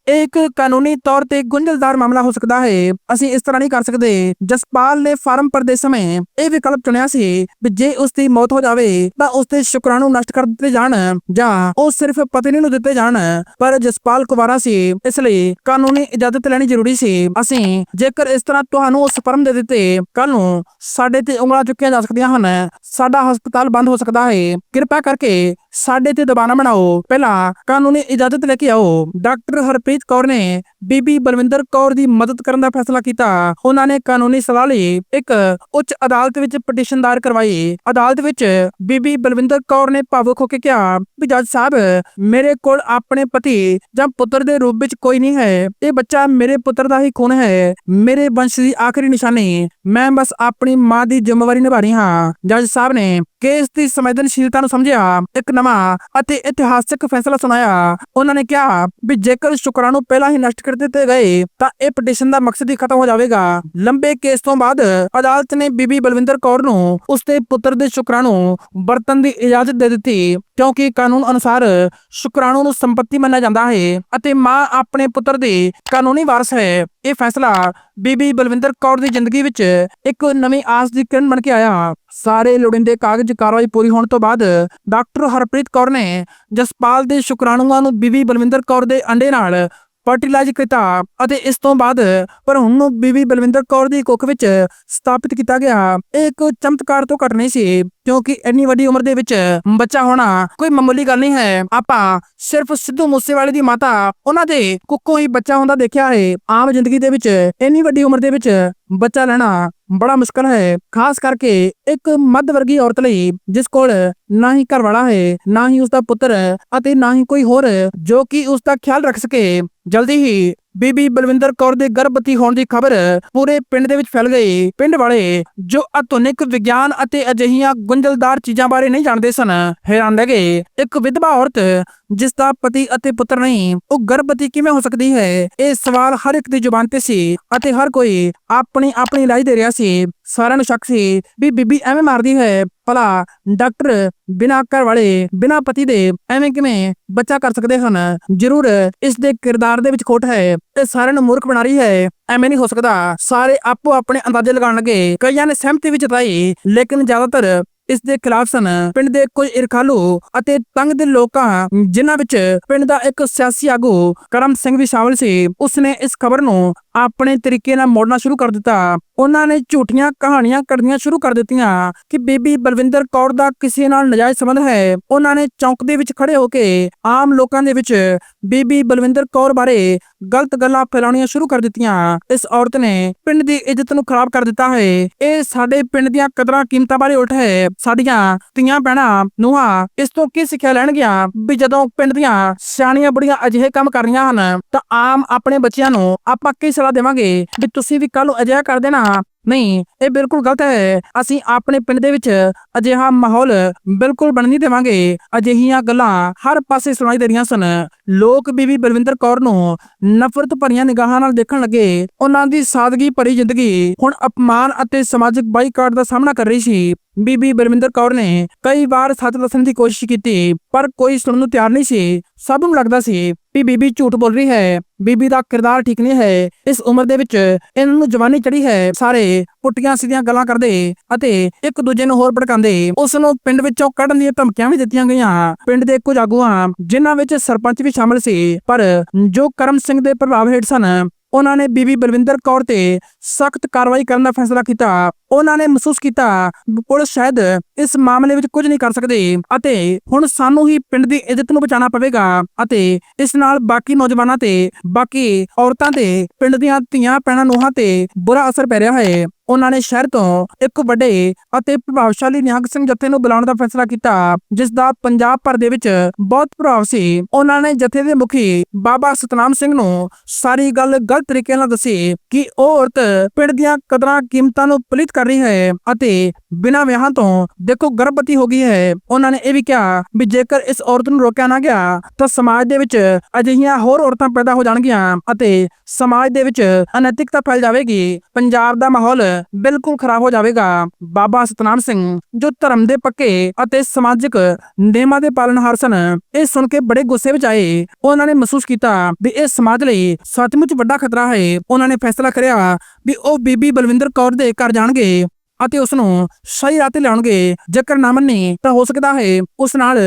[SPEAKER 1] ਇਹ ਇੱਕ ਕਾਨੂੰਨੀ ਤੌਰ ਤੇ ਗੁੰਝਲਦਾਰ ਮਾਮਲਾ ਹੋ ਸਕਦਾ ਹੈ। ਅਸੀਂ ਇਸ ਤਰ੍ਹਾਂ ਨਹੀਂ ਕਰ ਸਕਦੇ। ਜਸਪਾਲ ਨੇ ਫਾਰਮ ਭਰਦੇ ਸਮੇਂ ਇਹ ਵਿਕਲਪ ਚੁਣਿਆ ਸੀ ਵੀ ਜੇ ਉਸ ਦੀ ਮੌਤ ਹੋ ਜਾਵੇ ਤਾਂ ਉਸ ਦੇ ਸ਼ੁਕਰਾਣੂ ਨਸ਼ਟ ਕਰ ਦਿੱਤੇ ਜਾਣ ਜਾਂ ਉਹ ਸਿਰਫ ਪਤਨੀ ਨੂੰ ਦਿੱਤੇ ਜਾਣ, ਪਰ ਜਸਪਾਲ ਕੁਵਾਰਾ ਸੀ, ਇਸ ਲਈ ਕਾਨੂੰਨੀ ਇਜਾਜ਼ਤ ਲੈਣੀ ਜ਼ਰੂਰੀ ਸੀ। ਅਸੀਂ ਜੇਕਰ ਇਸ ਤਰ੍ਹਾਂ ਤੁਹਾਨੂੰ ਉਹ ਸਪਰਮ ਦੇ ਦਿੱਤੇ ਕੱਲ ਨੂੰ ਸਾਡੇ ਤੇ ਉਂਗਲਾਂ ਚੁੱਕੀਆਂ ਜਾ ਸਕਦੀਆਂ ਹਨ। ਸਾਡਾ ਹਸਪਤਾਲ ਬੰਦ ਹੋ ਸਕਦਾ ਹੈ। ਕਿਰਪਾ ਕਰਕੇ ਸਾਡੇ ਤੇ ਦਬਾਅ ਨਾ ਬਣਾਓ। ਪਹਿਲਾਂ ਕਾਨੂੰਨੀ ਇਜਾਜ਼ਤ ਲੈ ਕੇ ਆਓ। ਡਾਕਟਰ ਹਰਪ੍ਰੀਤ ਕੌਰ ਨੇ ਬੀਬੀ ਬਲਵਿੰਦਰ ਕੌਰ ਦੀ ਮਦਦ ਕਰਨ ਦਾ ਫੈਸਲਾ ਕੀਤਾ। ਉਹਨਾਂ ਨੇ ਕਾਨੂੰਨੀ ਸਲਾਹ ਲਈ ਇੱਕ ਉੱਚ ਅਦਾਲਤ ਵਿੱਚ ਪਟੀਸ਼ਨ ਦਾਇਰ ਕਰਵਾਈ। ਅਦਾਲਤ ਵਿੱਚ ਬੀਬੀ ਬਲਵਿੰਦਰ ਕੌਰ ਨੇ ਭਾਵੁਕ ਹੋ ਕੇ ਕਿਹਾ, ਵੀ ਜੱਜ ਸਾਹਿਬ ਮੇਰੇ ਕੋਲ ਆਪਣੇ ਪਤੀ ਜਾਂ ਪੁੱਤਰ ਦੇ ਰੂਪ ਵਿੱਚ ਕੋਈ ਨਹੀਂ ਹੈ। ਇਹ ਬੱਚਾ ਮੇਰੇ ਪੁੱਤਰ ਦਾ ਹੀ ਖੂਨ ਹੈ। ਮੇਰੇ ਵੰਸ਼ ਦੀ ਆਖਰੀ ਨਿਸ਼ਾਨੀ। ਮੈਂ ਬਸ ਆਪਣੀ ਮਾਂ ਦੀ ਜ਼ਿੰਮੇਵਾਰੀ ਨਿਭਾ ਰਹੀ ਹਾਂ। ਜੱਜ ਸਾਹਿਬ ਨੇ ਕੇਸ ਦੀ ਸੰਵੇਦਨਸ਼ੀਲਤਾ ਨੂੰ ਸਮਝਿਆ, ਇੱਕ ਨਵਾਂ ਅਤੇ ਇਤਿਹਾਸਕ ਫੈਸਲਾ ਸੁਣਾਇਆ। ਉਹਨਾਂ ਨੇ ਕਿਹਾ ਵੀ ਜੇਕਰ ਸ਼ੁਕਰਾਣੂ ਪਹਿਲਾਂ ਹੀ ਨਸ਼ਟ ਕਰ ਦਿੱਤੇ ਗਏ, ਤਾਂ ਇਹ ਪਟੀਸ਼ਨ ਦਾ ਮਕਸਦ ਹੀ ਖਤਮ ਹੋ ਜਾਵੇਗਾ। ਲੰਬੇ ਕੇਸ ਤੋਂ ਬਾਅਦ ਅਦਾਲਤ ਨੇ ਬੀਬੀ ਬਲਵਿੰਦਰ ਕੌਰ ਨੂੰ ਉਸਦੇ ਪੁੱਤਰ ਦੇ ਸ਼ੁਕਰਾਣੂ ਵਰਤਣ ਦੀ ਇਜਾਜ਼ਤ ਦੇ ਦਿੱਤੀ, ਕਿਉਂਕਿ ਕਾਨੂੰਨ ਅਨੁਸਾਰ ਸ਼ੁਕਰਾਣੂ ਨੂੰ ਸੰਪਤੀ ਮੰਨਿਆ ਜਾਂਦਾ ਹੈ ਅਤੇ ਮਾਂ ਆਪਣੇ ਪੁੱਤਰ ਦੀ ਕਾਨੂੰਨੀ ਵਾਰਸ ਹੈ। ਇਹ ਫੈਸਲਾ ਬੀਬੀ ਬਲਵਿੰਦਰ ਕੌਰ ਦੀ ਜ਼ਿੰਦਗੀ ਵਿੱਚ ਇੱਕ ਨਵੀਂ ਆਸ ਦੀ ਕਿਰਨ ਬਣ ਕੇ ਆਇਆ। ਸਾਰੇ ਲੋੜੀਂਦੇ ਕਾਗਜ਼ ਕਾਰਵਾਈ ਪੂਰੀ ਹੋਣ ਤੋਂ ਬਾਅਦ ਡਾਕਟਰ ਹਰਪ੍ਰੀਤ ਕੌਰ ਨੇ ਜਸਪਾਲ ਦੇ ਸ਼ੁਕਰਾਣੂਆਂ ਨੂੰ ਬੀਬੀ ਬਲਵਿੰਦਰ ਕੌਰ ਦੇ ਅੰਡੇ ਨਾਲ ਫਰਟੀਲਾਈਜ਼ ਕੀਤਾ ਅਤੇ ਇਸ ਤੋਂ ਬਾਅਦ ਭਰੂਣ ਨੂੰ ਬੀਬੀ ਬਲਵਿੰਦਰ ਕੌਰ ਦੀ ਕੁੱਖ ਵਿੱਚ ਸਥਾਪਿਤ ਕੀਤਾ ਗਿਆ। ਇਹ ਇੱਕ ਚਮਤਕਾਰ ਤੋਂ ਘੱਟ ਨਹੀਂ ਸੀ, ਕਿਉਂਕਿ ਇੰਨੀ ਵੱਡੀ ਉਮਰ ਦੇ ਵਿੱਚ ਬੱਚਾ ਹੋਣਾ ਕੋਈ ਮਾਮੂਲੀ ਗੱਲ ਨਹੀਂ ਹੈ। ਆਪਾਂ ਸਿਰਫ ਸਿੱਧੂ ਮੂਸੇਵਾਲੇ ਦੀ ਮਾਤਾ, ਉਹਨਾਂ ਦੇ ਕੁੱਕੋਂ ਹੀ ਬੱਚਾ ਹੁੰਦਾ ਦੇਖਿਆ ਹੈ। ਆਮ ਜ਼ਿੰਦਗੀ ਦੇ ਵਿੱਚ ਇੰਨੀ ਵੱਡੀ ਉਮਰ ਦੇ ਵਿੱਚ ਬੱਚਾ ਲੈਣਾ ਬੜਾ ਮੁਸ਼ਕਲ ਹੈ। ਖਾਸ ਕਰਕੇ ਇੱਕ ਮੱਧ ਵਰਗੀ ਔਰਤ ਲਈ, ਜਿਸ ਕੋਲ ਨਾ ਹੀ ਘਰਵਾਲਾ ਹੈ, ਨਾ ਹੀ ਉਸਦਾ ਪੁੱਤਰ ਅਤੇ ਨਾ ਹੀ ਕੋਈ ਹੋਰ ਜੋ ਕਿ ਉਸ ਦਾ ਖਿਆਲ ਰੱਖ ਸਕੇ। ਜਲਦੀ ਹੀ ਬੀਬੀ ਬਲਵਿੰਦਰ ਕੌਰ ਦੇ ਗਰਭਵਤੀ ਹੋਣ ਦੀ ਖਬਰ ਪੂਰੇ ਪਿੰਡ ਦੇ ਵਿੱਚ ਫੈਲ ਗਈ। ਪਿੰਡ ਵਾਲੇ ਜੋ ਆਧੁਨਿਕ ਵਿਗਿਆਨ ਅਤੇ ਅਜਿਹੀਆਂ ਗੁੰਝਲਦਾਰ ਚੀਜ਼ਾਂ ਬਾਰੇ ਨਹੀਂ ਜਾਣਦੇ ਸਨ, ਹੈਰਾਨ ਰਹਿ ਗਏ। ਇੱਕ ਵਿਧਵਾ ਔਰਤ ਜਿਸ ਦਾ ਪਤੀ ਅਤੇ ਪੁੱਤਰ ਨਹੀਂ, ਉਹ ਗਰਭਵਤੀ ਕਿਵੇਂ ਹੋ ਸਕਦੀ ਹੈ? ਇਹ ਸਵਾਲ ਹਰ ਇੱਕ ਦੀ ਜ਼ੁਬਾਨ ਤੇ ਸੀ ਅਤੇ ਹਰ ਕੋਈ ਆਪਣੀ ਆਪਣੀ ਰਾਏ ਦੇ ਰਿਹਾ ਸੀ। ਸਾਰਿਆਂ ਨੂੰ ਸ਼ੱਕ ਸੀ ਵੀ ਬੀਬੀ ਐਵੇਂ ਮਾਰਦੀ ਹੈ। ਭਲਾ ਡਾਕਟਰ ਬਿਨਾਂ ਘਰ ਵਾਲੇ, ਬਿਨਾਂ ਪਤੀ ਦੇ ਐਵੇਂ ਕਿਵੇਂ ਬੱਚਾ ਕਰ ਸਕਦੇ ਹਨ? ਜ਼ਰੂਰ ਇਸ ਦੇ ਕਿਰਦਾਰ ਦੇ ਵਿੱਚ ਖੋਟ ਹੈ। ਇਹ ਸਾਰਿਆਂ ਨੂੰ ਮੂਰਖ ਬਣਾ ਰਹੀ ਹੈ। ਐਵੇਂ ਨਹੀਂ ਹੋ ਸਕਦਾ। ਸਾਰੇ ਆਪੋ ਆਪਣੇ ਅੰਦਾਜ਼ੇ ਲਗਾਉਣ ਲੱਗੇ। ਕਈਆਂ ਨੇ ਸਹਿਮਤੀ ਵਿੱਚ ਜਤਾਈ, ਲੇਕਿਨ ਜ਼ਿਆਦਾਤਰ ਇਸ ਦੇ ਖਿਲਾਫ ਸਨ। ਪਿੰਡ ਦੇ ਕੁਝ ਇਰਖਾਲੂ ਅਤੇ ਤੰਗ ਦੇ ਲੋਕਾਂ, ਜਿਨ੍ਹਾਂ ਵਿੱਚ ਪਿੰਡ ਦਾ ਇੱਕ ਸਿਆਸੀ ਆਗੂ ਕਰਮ ਸਿੰਘ ਵੀ ਸ਼ਾਮਲ ਸੀ, ਉਸਨੇ ਇਸ ਖਬਰ ਨੂੰ ਆਪਣੇ ਤਰੀਕੇ ਨਾਲ ਮੋੜਨਾ ਸ਼ੁਰੂ ਕਰ ਦਿੱਤਾ। ਉਹਨਾਂ ਨੇ ਝੂਠੀਆਂ ਕਹਾਣੀਆਂ ਕੱਢਣੀਆਂ ਸ਼ੁਰੂ ਕਰ ਦਿੱਤੀਆਂ ਕਿ ਬੀਬੀ ਬਲਵਿੰਦਰ ਕੌਰ ਦਾ ਕਿਸੇ ਨਾਲ ਨਜਾਇਜ਼ ਸੰਬੰਧ ਹੈ। ਉਹਨਾਂ ਨੇ ਚੌਂਕ ਦੇ ਵਿੱਚ ਖੜੇ ਹੋ ਕੇ ਆਮ ਲੋਕਾਂ ਦੇ ਵਿੱਚ ਬੀਬੀ ਬਲਵਿੰਦਰ ਕੌਰ ਬਾਰੇ ਗਲਤ ਗੱਲਾਂ ਫੈਲਾਉਣੀਆਂ ਸ਼ੁਰੂ ਕਰ ਦਿੱਤੀਆਂ। ਇਸ ਔਰਤ ਨੇ ਪਿੰਡ ਦੀ ਇੱਜ਼ਤ ਨੂੰ ਖਰਾਬ ਕਰ ਦਿੱਤਾ ਹੈ। ਇਹ ਸਾਡੇ ਪਿੰਡ ਦੀਆਂ ਕਦਰਾਂ ਕੀਮਤਾਂ ਬਾਰੇ ਉਲਟ ਹੈ। ਸਾਡੀਆਂ ਧੀਆਂ ਭੈਣਾਂ ਨੂੰਹਾਂ ਇਸ ਤੋਂ ਕੀ ਸਿੱਖਿਆ ਲੈਣਗੀਆਂ? ਵੀ ਜਦੋਂ ਪਿੰਡ ਦੀਆਂ ਸਿਆਣੀਆਂ ਬੁੜੀਆਂ ਅਜਿਹੇ ਕੰਮ ਕਰ ਰਹੀਆਂ ਹਨ ਤਾਂ ਆਮ ਆਪਣੇ ਬੱਚਿਆਂ ਨੂੰ ਆਪਾਂ ਕਿਸ ਸਲਾਹ ਦੇਵਾਂਗੇ ਵੀ ਤੁਸੀਂ ਵੀ ਕੱਲ ਨੂੰ ਅਜਿਹਾ ਕਰ ਦੇਣਾ। ਨਹੀਂ, ਇਹ ਬਿਲਕੁਲ ਗਲਤ ਹੈ। ਅਸੀਂ ਆਪਣੇ ਪਿੰਡ ਦੇ ਵਿੱਚ ਅਜਿਹਾ ਮਾਹੌਲ ਬਿਲਕੁਲ ਬਣ ਨਹੀਂ ਦੇਵਾਂਗੇ। ਅਜਿਹੀਆਂ ਗੱਲਾਂ ਹਰ ਪਾਸੇ ਸੁਣਾਈ ਦੇ ਰਹੀਆਂ ਸਨ। ਲੋਕ ਬੀਬੀ ਬਲਵਿੰਦਰ ਕੌਰ ਨੂੰ ਨਫ਼ਰਤ ਭਰੀਆਂ ਨਿਗਾਹਾਂ ਨਾਲ ਦੇਖਣ ਲੱਗੇ। ਉਹਨਾਂ ਦੀ ਸਾਦਗੀ ਭਰੀ ਜ਼ਿੰਦਗੀ ਹੁਣ ਅਪਮਾਨ ਅਤੇ ਸਮਾਜਿਕ ਬਾਈਕਾਟ ਦਾ ਸਾਹਮਣਾ ਕਰ ਰਹੀ ਸੀ। ਬੀਬੀ ਬਲਵਿੰਦਰ ਕੌਰ ਨੇ ਕਈ ਵਾਰ ਸੱਚ ਦੱਸਣ ਦੀ ਕੋਸ਼ਿਸ਼ ਕੀਤੀ। ਪਰ ਕੋਈ ਸੁਣਨ ਨੂੰ ਤਿਆਰ ਨਹੀਂ ਸੀ। ਸਭ ਨੂੰ ਲੱਗਦਾ ਸੀ ਕਿ ਬੀਬੀ ਝੂਠ ਬੋਲ ਰਹੀ ਹੈ, ਬੀਬੀ ਦਾ ਕਿਰਦਾਰ ਠੀਕ ਨਹੀਂ ਹੈ। ਇਸ ਉਮਰ ਦੇ ਵਿੱਚ ਇਹਨਾਂ ਨੂੰ ਜਵਾਨੀ ਚੜੀ ਹੈ, ਸਾਰੇ ਪੁੱਟੀਆਂ ਸਿੱਧੀਆਂ ਗੱਲਾਂ ਕਰਦੇ ਅਤੇ ਇੱਕ ਦੂਜੇ ਨੂੰ ਹੋਰ ਭੜਕਾਉਂਦੇ। ਉਸ ਨੂੰ ਪਿੰਡ ਵਿੱਚੋਂ ਕੱਢਣ ਦੀਆਂ ਧਮਕੀਆਂ ਵੀ ਦਿੱਤੀਆਂ ਗਈਆਂ। ਪਿੰਡ ਦੇ ਕੁਝ ਆਗੂਆਂ, ਜਿਨ੍ਹਾਂ ਵਿੱਚ ਸਰਪੰਚ ਵੀ ਸ਼ਾਮਲ ਸੀ, ਪਰ ਜੋ ਕਰਮ ਸਿੰਘ ਦੇ ਪ੍ਰਭਾਵ ਹੇਠ ਸਨ ਉਹਨਾਂ ਨੇ ਬੀਬੀ ਬਲਵਿੰਦਰ ਕੌਰ ਤੇ ਸਖਤ ਕਾਰਵਾਈ ਕਰਨ ਦਾ ਫੈਸਲਾ ਕੀਤਾ। ਉਹਨਾਂ ਨੇ ਮਹਿਸੂਸ ਕੀਤਾ, ਪੁਲਿਸ ਸ਼ਾਇਦ ਇਸ ਮਾਮਲੇ ਵਿੱਚ ਕੁਝ ਨਹੀਂ ਕਰ ਸਕਦੇ ਅਤੇ ਹੁਣ ਸਾਨੂੰ ਹੀ ਪਿੰਡ ਦੀ ਇੱਜ਼ਤ ਨੂੰ ਬਚਾਉਣਾ ਪਵੇਗਾ ਅਤੇ ਇਸ ਨਾਲ ਬਾਕੀ ਨੌਜਵਾਨਾਂ ਤੇ ਬਾਕੀ ਔਰਤਾਂ ਤੇ ਪਿੰਡ ਦੀਆਂ ਧੀਆਂ ਪੈਣਾ ਨੂੰਹਾਂ ਤੇ ਬੁਰਾ ਅਸਰ ਪੈ ਰਿਹਾ ਹੈ। ਉਹਨਾਂ ਨੇ ਸ਼ਹਿਰ ਤੋਂ ਇੱਕ ਵੱਡੇ ਅਤੇ ਪ੍ਰਭਾਵਸ਼ਾਲੀ ਨਿਹੰਗ ਸਿੰਘ ਜਥੇ ਨੂੰ ਬੁਲਾਉਣ ਦਾ ਫੈਸਲਾ ਕੀਤਾ, ਜਿਸ ਦਾ ਪੰਜਾਬ ਭਰ ਦੇ ਵਿੱਚ ਬਹੁਤ ਪ੍ਰਭਾਵ ਸੀ। ਉਹਨਾਂ ਨੇ ਜਥੇ ਦੇ ਮੁਖੀ ਬਾਬਾ ਸਤਨਾਮ ਸਿੰਘ ਨੂੰ ਸਾਰੀ ਗੱਲ ਗਲਤ ਤਰੀਕੇ ਨਾਲ ਦੱਸੀ ਕਿ ਉਹ ਔਰਤ ਪਿੰਡ ਦੀਆਂ ਕਦਰਾਂ ਕੀਮਤਾਂ ਨੂੰ ਪਲਿਤ ਕਰ ਰਹੀ ਹੈ ਅਤੇ ਬਿਨਾਂ ਵਿਆਹਾਂ ਤੋਂ ਦੇਖੋ ਗਰਭਵਤੀ ਹੋ ਗਈ ਹੈ। ਉਹਨਾਂ ਨੇ ਇਹ ਵੀ ਕਿਹਾ ਵੀ ਜੇਕਰ ਇਸ ਔਰਤ ਨੂੰ ਰੋਕਿਆ ਨਾ ਗਿਆ, ਤਾਂ ਸਮਾਜ ਦੇ ਵਿੱਚ ਅਜਿਹੀਆਂ ਹੋਰ ਔਰਤਾਂ ਪੈਦਾ ਹੋ ਜਾਣਗੀਆਂ ਅਤੇ ਸਮਾਜ ਦੇ ਵਿੱਚ ਅਨੈਤਿਕਤਾ ਫੈਲ ਜਾਵੇਗੀ। ਪੰਜਾਬ ਦਾ ਮਾਹੌਲ ਬਿਲਕੁਲ ਖਰਾਬ ਹੋ ਜਾਵੇਗਾ। ਬਾਬਾ ਸਤਨਾਮ ਸਿੰਘ, ਜੋ ਧਰਮ ਦੇ ਪੱਕੇ ਅਤੇ ਸਮਾਜਿਕ ਨਿਯਮਾਂ ਦੇ ਪਾਲਣਹਾਰ ਸਨ, ਇਹ ਸੁਣ ਕੇ ਬੜੇ ਗੁੱਸੇ ਵਿੱਚ ਆਏ। ਉਹਨਾਂ ਨੇ ਮਹਿਸੂਸ ਕੀਤਾ ਵੀ ਇਹ ਸਮਾਜ ਲਈ ਸੱਚਮੁੱਚ ਵੱਡਾ ਖਤਰਾ ਹੈ। ਉਹਨਾਂ ਨੇ ਫੈਸਲਾ ਕਰਿਆ ਵੀ ਉਹ ਬੀਬੀ ਬਲਵਿੰਦਰ ਕੌਰ ਦੇ ਘਰ ਜਾਣਗੇ ਅਤੇ ਉਸ ਨੂੰ ਸਹੀ ਰਾਹ ਤੇ ਲਿਆਉਣਗੇ। ਜੇਕਰ ਨਾ ਮੰਨੇ ਤਾਂ ਹੋ ਸਕਦਾ ਹੈ ਉਸ ਨਾਲ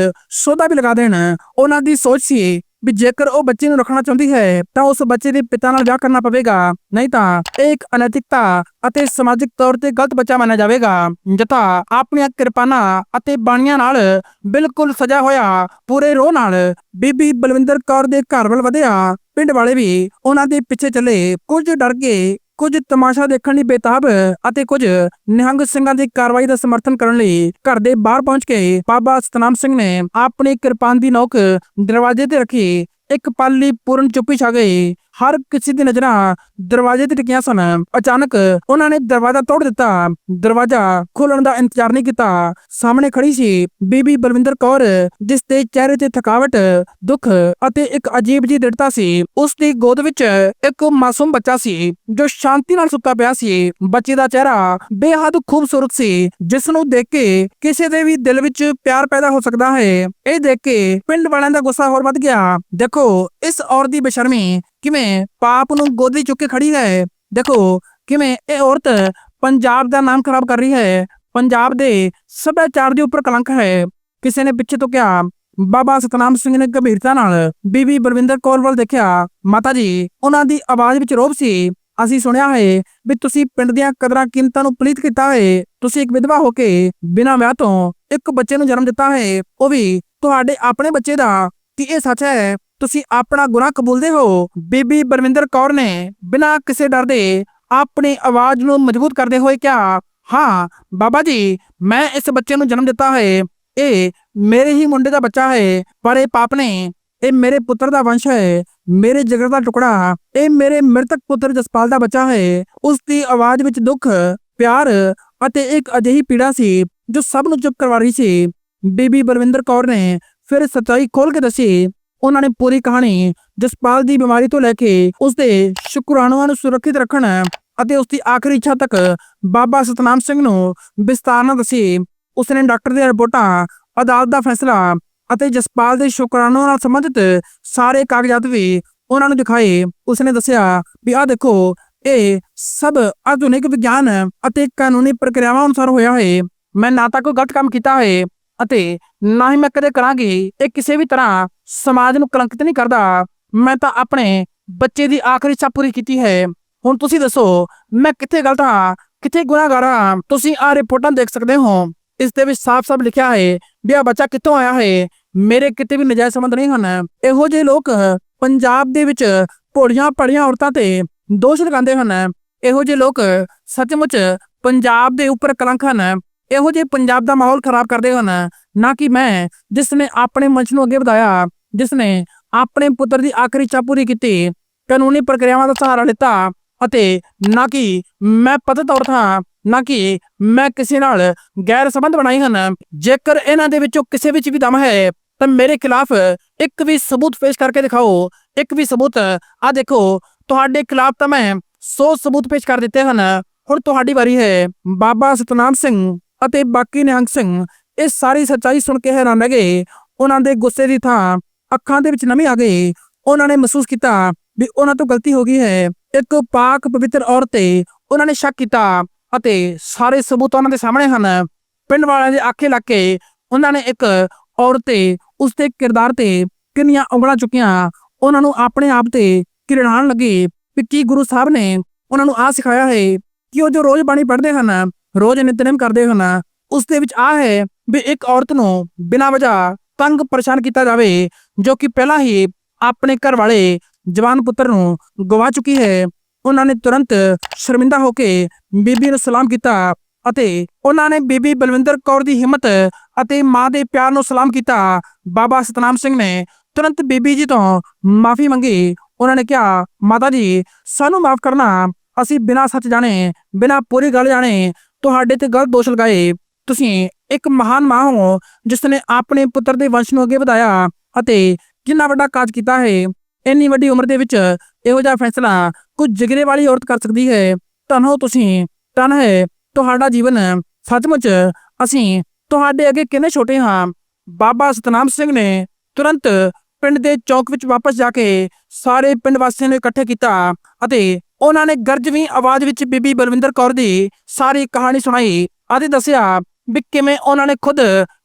[SPEAKER 1] ਸੋਧਾ ਵੀ ਲਗਾ ਦੇਣ। ਉਹਨਾਂ ਦੀ ਸੋਚ ਸੀ ਵੀ ਜੇਕਰ ਉਹ ਬੱਚੇ ਨੂੰ ਰੱਖਣਾ ਚਾਹੁੰਦੀ ਹੈ, ਤਾਂ ਉਸ ਬੱਚੇ ਦੇ ਪਿਤਾ ਨਾਲ ਵਿਆਹ ਕਰਨਾ ਪਵੇਗਾ। ਨਹੀਂ ਤਾਂ ਇਹ ਇੱਕ ਅਨੈਤਿਕਤਾ ਅਤੇ ਸਮਾਜਿਕ ਤੌਰ ਤੇ ਗਲਤ ਬੱਚਾ ਮੰਨਿਆ ਜਾਵੇਗਾ। ਜਥਾ ਆਪਣੀਆਂ ਕਿਰਪਾਨਾਂ ਅਤੇ ਬਾਣੀਆਂ ਨਾਲ ਬਿਲਕੁਲ ਸਜਾ ਹੋਇਆ, ਪੂਰੇ ਰੋਹ ਨਾਲ ਬੀਬੀ ਬਲਵਿੰਦਰ ਕੌਰ ਦੇ ਘਰ ਵੱਲ ਵਧਿਆ, ਪਿੰਡ ਵਾਲੇ ਵੀ ਉਹਨਾਂ ਦੇ ਪਿੱਛੇ ਚੱਲੇ, ਕੁਝ ਡਰ ਕੇ ਕੁਝ ਤਮਾਸ਼ਾ ਦੇਖਣ ਲਈ ਬੇਤਾਬ, ਅਤੇ ਕੁਝ ਨਿਹੰਗ ਸਿੰਘਾਂ ਦੀ ਕਾਰਵਾਈ ਦਾ ਸਮਰਥਨ ਕਰਨ ਲਈ ਘਰ ਦੇ ਬਾਹਰ ਪਹੁੰਚ ਕੇ ਬਾਬਾ ਸਤਨਾਮ ਸਿੰਘ ਨੇ ਆਪਣੀ ਕਿਰਪਾਨ ਦੀ ਨੋਕ ਦਰਵਾਜ਼ੇ ਤੇ ਰੱਖੀ, ਇੱਕ ਪਲ ਲਈ ਪੂਰਨ ਚੁੱਪੀ ਛਾ ਗਈ। ਹਰ ਕਿਸੇ ਦੀ ਨਜ਼ਰਾਂ ਦਰਵਾਜ਼ੇ ਤੇ ਟਿਕੀਆਂ ਸਨ। ਅਚਾਨਕ ਉਹਨਾਂ ਨੇ ਦਰਵਾਜ਼ਾ ਤੋੜ ਦਿੱਤਾ। ਦਰਵਾਜ਼ਾ ਖੋਲਣ ਦਾ ਇੰਤਜ਼ਾਰ ਨਹੀਂ ਕੀਤਾ। ਸਾਹਮਣੇ ਖੜੀ ਸੀ ਬੀਬੀ ਬਲਵਿੰਦਰ ਕੌਰ, ਜਿਸ ਦੇ ਚਿਹਰੇ ਤੇ ਥਕਾਵਟ, ਦੁੱਖ ਅਤੇ ਇੱਕ ਅਜੀਬ ਜਿਹੀ ਦ੍ਰਿੜਤਾ ਸੀ। ਉਸ ਦੀ ਗੋਦ ਵਿੱਚ ਇੱਕ ਮਾਸੂਮ ਬੱਚਾ ਸੀ, ਜੋ ਸ਼ਾਂਤੀ ਨਾਲ ਸੁੱਤਾ ਪਿਆ ਸੀ। ਬੱਚੇ ਦਾ ਚਿਹਰਾ ਬੇਹੱਦ ਖੂਬਸੂਰਤ ਸੀ, ਜਿਸ ਨੂੰ ਦੇਖ ਕੇ ਕਿਸੇ ਦੇ ਵੀ ਦਿਲ ਵਿੱਚ ਪਿਆਰ ਪੈਦਾ ਹੋ ਸਕਦਾ ਹੈ। ਇਹ ਦੇਖ ਕੇ ਪਿੰਡ ਵਾਲਿਆਂ ਦਾ ਗੁੱਸਾ ਹੋਰ ਵੱਧ ਗਿਆ। ਦੇਖੋ ਇਸ ਔਰਤ ਦੀ ਬੇਸ਼ਰਮੀ ਕਿਵੇਂ ਪਾਪ ਨੂੰ ਗੋਦੀ ਚੁੱਕ ਕੇ ਖੜੀ ਹੈ? ਦੇਖੋ, ਕਿਵੇਂ ਇਹ ਔਰਤ ਪੰਜਾਬ ਦਾ ਨਾਮ ਖਰਾਬ ਕਰ ਰਹੀ ਹੈ? ਪੰਜਾਬ ਦੇ ਸੱਭਿਆਚਾਰ ਦੇ ਉੱਪਰ ਕਲੰਕ ਹੈ। ਕਿਸੇ ਨੇ ਪਿੱਛੇ ਤੋਂ ਕਿਹਾ, ਬਾਬਾ ਸਤਨਾਮ ਸਿੰਘ ਨੇ ਗੰਭੀਰਤਾ ਨਾਲ ਬੀਬੀ ਬਲਵਿੰਦਰ ਕੌਰ ਵੱਲ ਦੇਖਿਆ। ਮਾਤਾ ਜੀ, ਉਹਨਾਂ ਦੀ ਆਵਾਜ਼ ਵਿੱਚ ਰੋਬ ਸੀ। ਅਸੀਂ ਸੁਣਿਆ ਹੈ ਵੀ ਤੁਸੀਂ ਪਿੰਡ ਦੀਆਂ ਕਦਰਾਂ ਕੀਮਤਾਂ ਨੂੰ ਪਲੀਤ ਕੀਤਾ ਹੈ। ਤੁਸੀਂ ਇੱਕ ਵਿਧਵਾ ਹੋ ਕੇ ਬਿਨਾਂ ਵਿਆਹ ਤੋਂ ਇੱਕ ਬੱਚੇ ਨੂੰ ਜਨਮ ਦਿੱਤਾ ਹੈ। ਉਹ ਵੀ ਤੁਹਾਡੇ ਆਪਣੇ ਬੱਚੇ ਦਾ। ਕੀ ਇਹ ਸੱਚ ਹੈ? ਤੁਸੀਂ ਆਪਣਾ ਗੁਨਾਹ ਕਬੂਲਦੇ ਹੋ? ਬੀਬੀ ਬਰਵਿੰਦਰ ਕੌਰ ਨੇ ਬਿਨਾਂ ਕਿਸੇ ਡਰ ਦੇ ਆਪਣੀ ਆਵਾਜ਼ ਨੂੰ ਮਜ਼ਬੂਤ ਕਰਦੇ ਹੋਏ ਕਿਹਾ, ਹਾਂ, ਬਾਬਾ ਜੀ, ਮੈਂ ਇਸ ਬੱਚੇ ਨੂੰ ਜਨਮ ਦਿੱਤਾ ਹੈ। ਇਹ ਮੇਰੇ ਹੀ ਮੁੰਡੇ ਦਾ ਬੱਚਾ ਹੈ, ਪਰ ਇਹ ਪਾਪ ਨੇ ਇਹ ਮੇਰੇ ਪੁੱਤਰ ਦਾ ਵੰਸ਼ ਹੈ, ਮੇਰੇ ਜਿਗਰ ਦਾ ਟੁਕੜਾ। ਇਹ ਮੇਰੇ ਮ੍ਰਿਤਕ ਪੁੱਤਰ ਜਸਪਾਲ ਦਾ ਬੱਚਾ ਹੈ। ਉਸ ਦੀ ਆਵਾਜ਼ ਵਿੱਚ ਦੁੱਖ, ਪਿਆਰ ਅਤੇ ਇੱਕ ਅਜਿਹੀ ਪੀੜਾ ਸੀ ਜੋ ਸਭ ਨੂੰ ਚੁੱਪ ਕਰਵਾ ਰਹੀ ਸੀ। ਬੀਬੀ ਬਰਵਿੰਦਰ ਕੌਰ ਨੇ ਫਿਰ ਸੱਚਾਈ ਖੋਲ ਕੇ ਦੱਸੀ ਉਹਨਾਂ ਨੇ ਪੂਰੀ ਕਹਾਣੀ ਜਸਪਾਲ ਦੀ ਬਿਮਾਰੀ ਤੋਂ ਲੈ ਕੇ ਉਸ ਦੇ ਸ਼ੁਕਰਾਣੂਆਂ ਨੂੰ ਸੁਰੱਖਿਅਤ ਰੱਖਣ ਅਤੇ ਉਸ ਦੀ ਆਖਰੀ ਇੱਛਾ ਤੱਕ ਬਾਬਾ ਸਤਨਾਮ ਸਿੰਘ ਨੂੰ ਵਿਸਤਾਰ ਨਾਲ ਦੱਸੀ। ਉਸਨੇ ਡਾਕਟਰ ਦੀਆਂ ਰਿਪੋਰਟਾਂ, ਅਦਾਲਤ ਦਾ ਫੈਸਲਾ ਅਤੇ ਜਸਪਾਲ ਦੇ ਸ਼ੁਕਰਾਣੂਆਂ ਨਾਲ ਸੰਬੰਧਿਤ ਸਾਰੇ ਕਾਗਜ਼ਾਤ ਵੀ ਉਹਨਾਂ ਨੂੰ ਦਿਖਾਏ। ਉਸਨੇ ਦੱਸਿਆ ਵੀ ਆਹ ਦੇਖੋ, ਇਹ ਸਭ ਆਧੁਨਿਕ ਵਿਗਿਆਨ ਅਤੇ ਕਾਨੂੰਨੀ ਪ੍ਰਕਿਰਿਆਵਾਂ ਅਨੁਸਾਰ ਹੋਇਆ ਹੈ। ਮੈਂ ਨਾ ਤਾਂ ਕੋਈ ਗਲਤ ਕੰਮ ਕੀਤਾ ਹੈ ਅਤੇ ਨਾ ਹੀ ਮੈਂ ਕਦੇ ਕਰਾਂਗੀ ਇਹ ਕਿਸੇ ਵੀ ਤਰ੍ਹਾਂ ਸਮਾਜ ਨੂੰ ਕਲੰਕਿਤ ਨਹੀਂ ਕਰਦਾ। ਮੈਂ ਤਾਂ ਆਪਣੇ ਬੱਚੇ ਦੀ ਆਖਰੀ ਇੱਛਾ ਪੂਰੀ ਕੀਤੀ ਹੈ। ਹੁਣ ਤੁਸੀਂ ਦੱਸੋ, ਮੈਂ ਕਿੱਥੇ ਗਲਤ ਹਾਂ? ਕਿੱਥੇ ਗੁਨਾਹਗਾਰ ਹਾਂ? ਤੁਸੀਂ ਆ ਰਿਪੋਰਟਾਂ ਦੇਖ ਸਕਦੇ ਹੋ। ਇਸ ਦੇ ਵਿੱਚ ਸਾਫ਼-ਸਾਫ਼ ਲਿਖਿਆ ਹੈ, ਵੀ ਆ ਬੱਚਾ ਕਿੱਥੋਂ ਆਇਆ ਹੈ? ਮੇਰੇ ਕਿਤੇ ਵੀ ਨਜਾਇਜ਼ ਸੰਬੰਧ ਨਹੀਂ ਹਨ। ਇਹੋ ਜਿਹੇ ਲੋਕ ਪੰਜਾਬ ਦੇ ਵਿੱਚ ਭੋੜੀਆਂ ਪੜੀਆਂ ਔਰਤਾਂ ਤੇ ਦੋਸ਼ ਲਗਾਉਂਦੇ ਹਨ। ਇਹੋ ਜਿਹੇ ਲੋਕ ਸੱਚਮੁੱਚ ਪੰਜਾਬ ਦੇ ਉੱਪਰ ਕਲੰਕ ਹਨ। ਇਹੋ ਜਿਹੇ ਪੰਜਾਬ ਦਾ ਮਾਹੌਲ ਖਰਾਬ ਕਰਦੇ ਹਨ, ਨਾ ਕਿ ਮੈਂ ਜਿਸ ਨੇ ਆਪਣੇ ਮੰਚ ਨੂੰ ਅੱਗੇ ਵਧਾਇਆ ਜਿਸ ਨੇ ਆਪਣੇ ਪੁੱਤਰ ਦੀ ਆਖਰੀ ਇੱਛਾ ਪੂਰੀ ਕੀਤੀ, ਕਾਨੂੰਨੀ ਪ੍ਰਕਿਰਿਆਵਾਂ ਦਾ ਸਹਾਰਾ ਲਿੱਤਾ, ਅਤੇ ਨਾ ਕਿ ਮੈਂ ਪਤਿਤ ਔਰਤ ਹਾਂ, ਨਾ ਕਿ ਮੈਂ ਕਿਸੇ ਨਾਲ ਗੈਰ ਸੰਬੰਧ ਬਣਾਏ ਹਨ। ਜੇਕਰ ਇਹਨਾਂ ਦੇ ਵਿੱਚੋਂ ਕਿਸੇ ਵਿੱਚ ਵੀ ਦਮ ਹੈ, ਤਾਂ ਮੇਰੇ ਖਿਲਾਫ ਇੱਕ ਵੀ ਸਬੂਤ ਪੇਸ਼ ਕਰਕੇ ਦਿਖਾਓ, ਇੱਕ ਵੀ ਸਬੂਤ ਆ ਦੇਖੋ, ਤੁਹਾਡੇ ਖਿਲਾਫ ਤਾਂ ਮੈਂ 100 ਸਬੂਤ ਪੇਸ਼ ਕਰ ਦਿੱਤੇ ਹਨ। ਹੁਣ ਤੁਹਾਡੀ ਵਾਰੀ ਹੈ, ਬਾਬਾ ਸਤਨਾਮ ਸਿੰਘ ਅਤੇ ਬਾਕੀ ਨਿਹੰਗ ਸਿੰਘ, ਇਹ ਸਾਰੀ ਸੱਚਾਈ ਸੁਣ ਕੇ ਹੈਰਾਨ ਰਹਿ ਗਏ। ਉਹਨਾਂ ਦੇ ਗੁੱਸੇ ਦੀ ਥਾਂ ਅੱਖਾਂ ਦੇ ਵਿੱਚ ਨਮੀ ਆ ਗਈ। ਉਹਨਾਂ ਨੇ ਮਹਿਸੂਸ ਕੀਤਾ ਵੀ ਉਹਨਾਂ ਤੋਂ ਗਲਤੀ ਹੋ ਗਈ ਹੈ। ਇੱਕ ਪਾਕ ਪਵਿੱਤਰ ਔਰਤ ਤੇ ਉਹਨਾਂ ਨੇ ਸ਼ੱਕ ਕੀਤਾ ਅਤੇ ਸਾਰੇ ਸਬੂਤ ਉਹਨਾਂ ਦੇ ਸਾਹਮਣੇ ਹਨ। ਪਿੰਡ ਵਾਲਿਆਂ ਦੇ ਆਖੇ ਲੱਗ ਕੇ ਉਹਨਾਂ ਨੇ ਇੱਕ ਔਰਤ ਤੇ ਉਸ ਦੇ ਕਿਰਦਾਰ ਤੇ ਕਿੰਨੀਆਂ ਉਂਗਲਾਂ ਚੁੱਕੀਆਂ। ਉਹਨਾਂ ਨੂੰ ਆਪਣੇ ਆਪ ਤੇ ਕਿਰਣਾਣ ਲੱਗੇ ਵੀ ਕੀ ਗੁਰੂ ਸਾਹਿਬ ਨੇ ਉਹਨਾਂ ਨੂੰ ਆ ਸਿਖਾਇਆ ਹੈ ਕਿ ਉਹ ਜੋ ਰੋਜ਼ ਬਾਣੀ ਪੜ੍ਹਦੇ ਹਨ ਰੋਜ਼ ਨਿਤਨੇਮ ਕਰਦੇ ਹਨ ਉਸ ਦੇ ਵਿੱਚ ਆ ਹੈ ਵੀ ਇੱਕ ਔਰਤ ਨੂੰ ਬਿਨਾਂ ਵਜ੍ਹਾ ਤੰਗ ਪਰੇਸ਼ਾਨ ਕੀਤਾ ਜਾਵੇ, ਜੋ ਕਿ ਪਹਿਲਾਂ ਹੀ ਆਪਣੇ ਘਰ ਵਾਲੇ ਜਵਾਨ ਪੁੱਤਰ ਨੂੰ ਗਵਾ ਚੁੱਕੀ ਹੈ। ਉਹਨਾਂ ਨੇ ਤੁਰੰਤ ਸ਼ਰਮਿੰਦਾ ਹੋ ਕੇ ਬੀਬੀ ਨੂੰ ਸਲਾਮ ਕੀਤਾ ਅਤੇ ਉਹਨਾਂ ਨੇ ਬੀਬੀ ਬਲਵਿੰਦਰ ਕੌਰ ਦੀ ਹਿੰਮਤ ਅਤੇ ਮਾਂ ਦੇ ਪਿਆਰ ਨੂੰ ਸਲਾਮ ਕੀਤਾ। ਬਾਬਾ ਸਤਨਾਮ ਸਿੰਘ ਨੇ ਤੁਰੰਤ ਬੀਬੀ ਜੀ ਤੋਂ ਮਾਫੀ ਮੰਗੀ। ਉਹਨਾਂ ਨੇ ਕਿਹਾ, ਮਾਤਾ ਜੀ, ਸਾਨੂੰ ਮਾਫ ਕਰਨਾ, ਅਸੀਂ ਬਿਨਾਂ ਸੱਚ ਜਾਣੇ, ਬਿਨਾਂ ਪੂਰੀ ਗੱਲ ਜਾਣੇ ਤੁਹਾਡੇ ਤੇ ਗਲਤ ਦੋਸ਼ ਲਗਾਏ। ਤੁਸੀਂ ਇੱਕ ਮਹਾਨ ਮਾਂ ਹੋ ਜਿਸ ਨੇ ਆਪਣੇ ਪੁੱਤਰ ਦੇ ਵੰਸ਼ ਨੂੰ ਅੱਗੇ ਵਧਾਇਆ ਅਤੇ ਕਿੰਨਾ ਵੱਡਾ ਕਾਜ ਕੀਤਾ ਹੈ, ਇੰਨੀ ਵੱਡੀ ਉਮਰ ਦੇ ਵਿੱਚ ਇਹੋ ਜਿਹਾ ਫੈਸਲਾ ਕੁਝ ਜਿਗਰੇ ਵਾਲੀ ਔਰਤ ਕਰ ਸਕਦੀ ਹੈ। ਧੰਨ ਹੋ ਤੁਸੀਂ ਧੰਨ ਹੈ, ਤੁਹਾਡਾ ਜੀਵਨ ਸੱਚਮੁੱਚ ਅਸੀਂ ਤੁਹਾਡੇ ਅੱਗੇ ਕਿੰਨੇ ਛੋਟੇ ਹਾਂ। ਬਾਬਾ ਸਤਨਾਮ ਸਿੰਘ ਨੇ ਤੁਰੰਤ ਪਿੰਡ ਦੇ ਚੌਕ ਵਿੱਚ ਵਾਪਸ ਜਾ ਕੇ ਸਾਰੇ ਪਿੰਡ ਵਾਸੀਆਂ ਨੂੰ ਇਕੱਠੇ ਕੀਤਾ ਅਤੇ ਉਹਨਾਂ ਨੇ ਗਰਜਵੀਂ ਆਵਾਜ਼ ਵਿੱਚ ਬੀਬੀ ਬਲਵਿੰਦਰ ਕੌਰ ਦੀ ਸਾਰੀ ਕਹਾਣੀ ਸੁਣਾਈ ਅਤੇ ਦੱਸਿਆ ਵੀ ਕਿਵੇਂ ਉਹਨਾਂ ਨੇ ਖੁਦ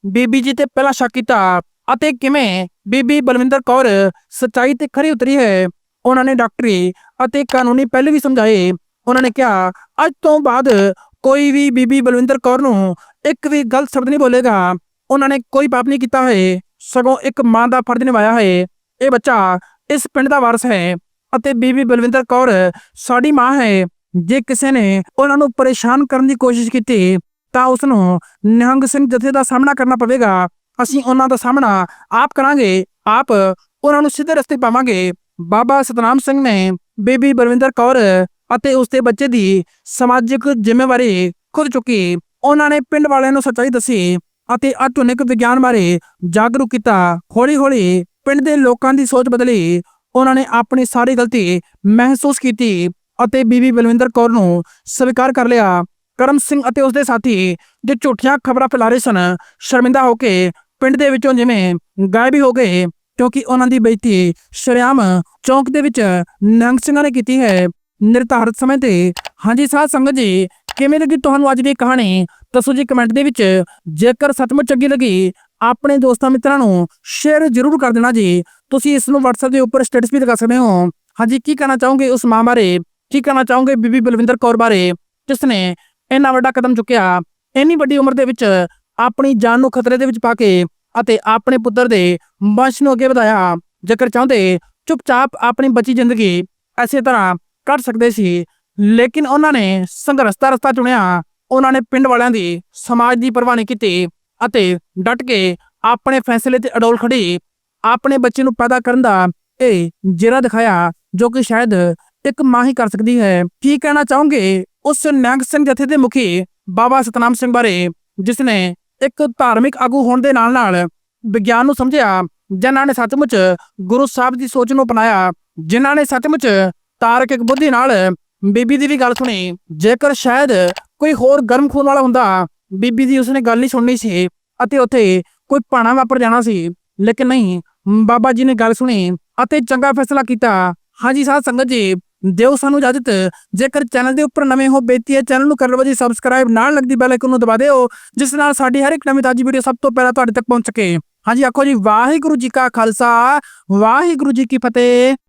[SPEAKER 1] ਬੀਬੀ ਜੀ ਤੇ ਪਹਿਲਾਂ ਸ਼ੱਕ ਕੀਤਾ ਅਤੇ ਕਿਵੇਂ ਬੀਬੀ ਬਲਵਿੰਦਰ ਕੌਰ ਸੱਚਾਈ ਤੇ ਖਰੀ ਉਤਰੀ ਹੈ। ਉਹਨਾਂ ਨੇ ਡਾਕਟਰੀ ਅਤੇ ਕਾਨੂੰਨੀ ਪਹਿਲੂ ਵੀ ਸਮਝਾਏ। ਉਹਨਾਂ ਨੇ ਕਿਹਾ, ਅੱਜ ਤੋਂ ਬਾਅਦ ਕੋਈ ਵੀ ਬੀਬੀ ਬਲਵਿੰਦਰ ਕੌਰ ਨੂੰ ਇੱਕ ਵੀ ਗਲਤ ਸ਼ਬਦ ਨਹੀਂ ਬੋਲੇਗਾ। ਉਹਨਾਂ ਨੇ ਕੋਈ ਪਾਪ ਨਹੀਂ ਕੀਤਾ ਹੈ। ਸਗੋਂ ਇੱਕ ਮਾਂ ਦਾ ਫਰਜ਼ ਨਿਭਾਇਆ ਹੈ। ਇਹ ਬੱਚਾ ਇਸ ਪਿੰਡ ਦਾ ਵਾਰਸ ਹੈ। ਅਤੇ ਬੀਬੀ ਬਲਵਿੰਦਰ ਕੌਰ ਸਾਡੀ ਮਾਂ ਹੈ। ਜੇ ਕਿਸੇ ਨੇ ਉਹਨਾਂ ਨੂੰ ਪਰੇਸ਼ਾਨ ਕਰਨ ਦੀ ਕੋਸ਼ਿਸ਼ ਕੀਤੀ, ਤਾਂ ਉਸ ਨੂੰ ਨਿਹੰਗ ਸਿੰਘ ਜਥੇ ਦਾ ਸਾਹਮਣਾ ਕਰਨਾ ਪਵੇਗਾ। ਅਸੀਂ ਉਹਨਾਂ ਦਾ ਸਾਹਮਣਾ ਆਪ ਕਰਾਂਗੇ। ਆਪ ਉਹਨਾਂ ਨੂੰ ਸਿੱਧੇ ਰਸਤੇ ਪਾਵਾਂਗੇ। ਬਾਬਾ ਸਤਨਾਮ ਸਿੰਘ ਨੇ ਬੀਬੀ ਬਲਵਿੰਦਰ ਕੌਰ ਅਤੇ ਉਸਦੇ ਬੱਚੇ ਦੀ ਸਮਾਜਿਕ ਜ਼ਿੰਮੇਵਾਰੀ ਖੁਦ ਚੁੱਕੀ। ਉਹਨਾਂ ਨੇ ਪਿੰਡ ਵਾਲਿਆਂ ਨੂੰ ਸੱਚਾਈ ਦੱਸੀ ਅਤੇ ਆਧੁਨਿਕ ਵਿਗਿਆਨ ਬਾਰੇ ਜਾਗਰੂਕ ਕੀਤਾ। ਹੌਲੀ-ਹੌਲੀ ਪਿੰਡ ਦੇ ਲੋਕਾਂ ਦੀ ਸੋਚ ਬਦਲੀ। ਉਹਨਾਂ ਨੇ ਆਪਣੀ ਸਾਰੀ ਗਲਤੀ ਮਹਿਸੂਸ ਕੀਤੀ ਅਤੇ ਬੀਬੀ ਬਲਵਿੰਦਰ ਕੌਰ ਨੂੰ ਸਵੀਕਾਰ ਕਰ ਲਿਆ। ਕਰਮ ਸਿੰਘ ਅਤੇ ਉਸਦੇ ਸਾਥੀ ਜੋ ਝੂਠੀਆਂ ਖਬਰਾਂ ਫੈਲਾ ਰਹੇ ਸਨ, ਸ਼ਰਮਿੰਦਾ ਹੋ ਕੇ ਪਿੰਡ ਦੇ ਵਿੱਚੋਂ ਜਿਵੇਂ ਗਾਇਬ ਹੀ ਹੋ ਗਏ, ਕਿਉਂਕਿ ਉਹਨਾਂ ਦੀ ਬੇਇੱਜ਼ਤੀ ਸ਼ਰਿਆਮ ਚੌਂਕ ਦੇ ਵਿੱਚ ਨੰਗ ਸਿੰਘਾਂ ਨੇ ਕੀਤੀ ਹੈ। ਨਿਰਧਾਰਤ ਸਮੇਂ ਤੇ, ਹਾਂਜੀ ਸਾਧ ਸੰਗਤ ਜੀ, ਕਿਵੇਂ ਲੱਗੀ ਤੁਹਾਨੂੰ ਅੱਜ ਦੀ ਕਹਾਣੀ? ਦੱਸੋ ਜੀ ਕਮੈਂਟ ਦੇ ਵਿੱਚ, ਜੇਕਰ ਸੱਚਮੁੱਚ ਚੰਗੀ ਲੱਗੀ ਆਪਣੇ ਦੋਸਤਾਂ ਮਿੱਤਰਾਂ ਨੂੰ ਸ਼ੇਅਰ ਜ਼ਰੂਰ ਕਰ ਦੇਣਾ ਜੀ। ਤੁਸੀਂ ਇਸ ਨੂੰ WhatsApp ਦੇ ਉੱਪਰ ਸਟੇਟਸ ਵੀ ਲਗਾ ਸਕਦੇ ਹੋ। ਹਾਂਜੀ, ਕੀ ਕਹਿਣਾ ਚਾਹੋਗੇ ਉਸ ਮਾਂ ਬਾਰੇ? ਕੀ ਕਹਿਣਾ ਚਾਹੋਗੇ ਬੀਬੀ ਬਲਵਿੰਦਰ ਕੌਰ ਬਾਰੇ? ਜਿਸ ਨੇ ਇੰਨਾ ਵੱਡਾ ਕਦਮ ਚੁੱਕਿਆ, ਇੰਨੀ ਵੱਡੀ ਉਮਰ ਦੇ ਵਿੱਚ ਆਪਣੀ ਜਾਨ ਨੂੰ ਖਤਰੇ ਦੇ ਵਿੱਚ ਪਾ ਕੇ ਅਤੇ ਆਪਣੇ ਪੁੱਤਰ ਦੇ ਵੰਸ਼ ਨੂੰ ਅੱਗੇ ਵਧਾਇਆ। ਜੇਕਰ ਚਾਹੁੰਦੇ, ਚੁੱਪਚਾਪ ਆਪਣੀ ਬਚੀ ਜ਼ਿੰਦਗੀ ਐਸੇ ਤਰ੍ਹਾਂ ਕੱਢ ਸਕਦੇ ਸੀ। ਲੇਕਿਨ ਉਹਨਾਂ ਨੇ ਸੰਘਰਸ਼ ਦਾ ਰਸਤਾ ਚੁਣਿਆ। ਉਹਨਾਂ ਨੇ ਪਿੰਡ ਵਾਲਿਆਂ ਦੀ ਸਮਾਜ ਦੀ ਪਰਵਾਹ ਨਹੀਂ ਕੀਤੀ। ਅਤੇ ਡਟ ਕੇ ਆਪਣੇ ਫੈਸਲੇ ਤੇ ਅਡੋਲ ਖੜੀ ਆਪਣੇ ਬੱਚੇ ਨੂੰ ਪੈਦਾ ਕਰਨ ਦਾ ਇਹ ਜੇਰਾ ਦਿਖਾਇਆ, ਜੋ ਕਿ ਸ਼ਾਇਦ ਇੱਕ ਮਾਂ ਹੀ ਕਰ ਸਕਦੀ ਹੈ। ਕੀ ਕਹਿਣਾ ਚਾਹੋਗੇ ਉਸ ਨਿਹੰਗ ਸਿੰਘ ਜਥੇ ਦੇ ਮੁਖੀ ਬਾਬਾ ਸਤਨਾਮ ਸਿੰਘ ਬਾਰੇ, ਜਿਸ ਨੇ ਇੱਕ ਧਾਰਮਿਕ ਆਗੂ ਹੋਣ ਦੇ ਨਾਲ ਨਾਲ ਵਿਗਿਆਨ ਨੂੰ ਸਮਝਿਆ, ਜਿਨ੍ਹਾਂ ਨੇ ਸੱਚਮੁੱਚ ਗੁਰੂ ਸਾਹਿਬ ਦੀ ਸੋਚ ਨੂੰ ਅਪਣਾਇਆ, ਜਿਨ੍ਹਾਂ ਨੇ ਸੱਚਮੁੱਚ ਤਾਰਕਿਕ ਬੁੱਧੀ ਨਾਲ ਬੀਬੀ ਦੀ ਵੀ ਗੱਲ ਸੁਣੀ। ਜੇਕਰ ਸ਼ਾਇਦ ਕੋਈ ਹੋਰ ਗਰਮ ਖੂਨ ਵਾਲਾ ਹੁੰਦਾ ਬੀਬੀ ਦੀ ਉਸਨੇ ਗੱਲ ਨਹੀਂ ਸੁਣਨੀ ਸੀ ਅਤੇ ਉੱਥੇ ਕੋਈ ਪਾਣਾ ਵਾਪਰ ਜਾਣਾ ਸੀ। ਲੇਕਿਨ ਨਹੀਂ, ਬਾਬਾ ਜੀ ਨੇ ਗੱਲ ਸੁਣੀ ਅਤੇ ਚੰਗਾ ਫੈਸਲਾ ਕੀਤਾ। ਹਾਂਜੀ ਸਾਧ ਸੰਗਤ ਜੀ, ਦਿਓ ਸਾਨੂੰ ਇਜਾਜ਼ਤ। ਜੇਕਰ ਚੈਨਲ ਦੇ ਉੱਪਰ ਨਵੇਂ ਹੋ ਬੇਤੀ ਹੈ ਚੈਨਲ ਨੂੰ ਕਰ ਲਓ ਜੀ ਸਬਸਕ੍ਰਾਈਬ ਨਾਲ ਲੱਗਦੀ ਬੈਲ ਆਈਕਨ ਨੂੰ ਦਬਾ ਦਿਓ, ਜਿਸ ਨਾਲ ਸਾਡੀ ਹਰ ਇੱਕ ਨਵੀਂ ਤਾਜੀ ਵੀਡੀਓ ਸਭ ਤੋਂ ਪਹਿਲਾਂ ਤੁਹਾਡੇ ਤੱਕ ਪਹੁੰਚ ਸਕੇ। ਹਾਂਜੀ, ਆਖੋ ਜੀ, ਵਾਹਿਗੁਰੂ ਜੀ ਕਾ ਖਾਲਸਾ, ਵਾਹਿਗੁਰੂ ਜੀ ਕੀ ਫਤਿਹ।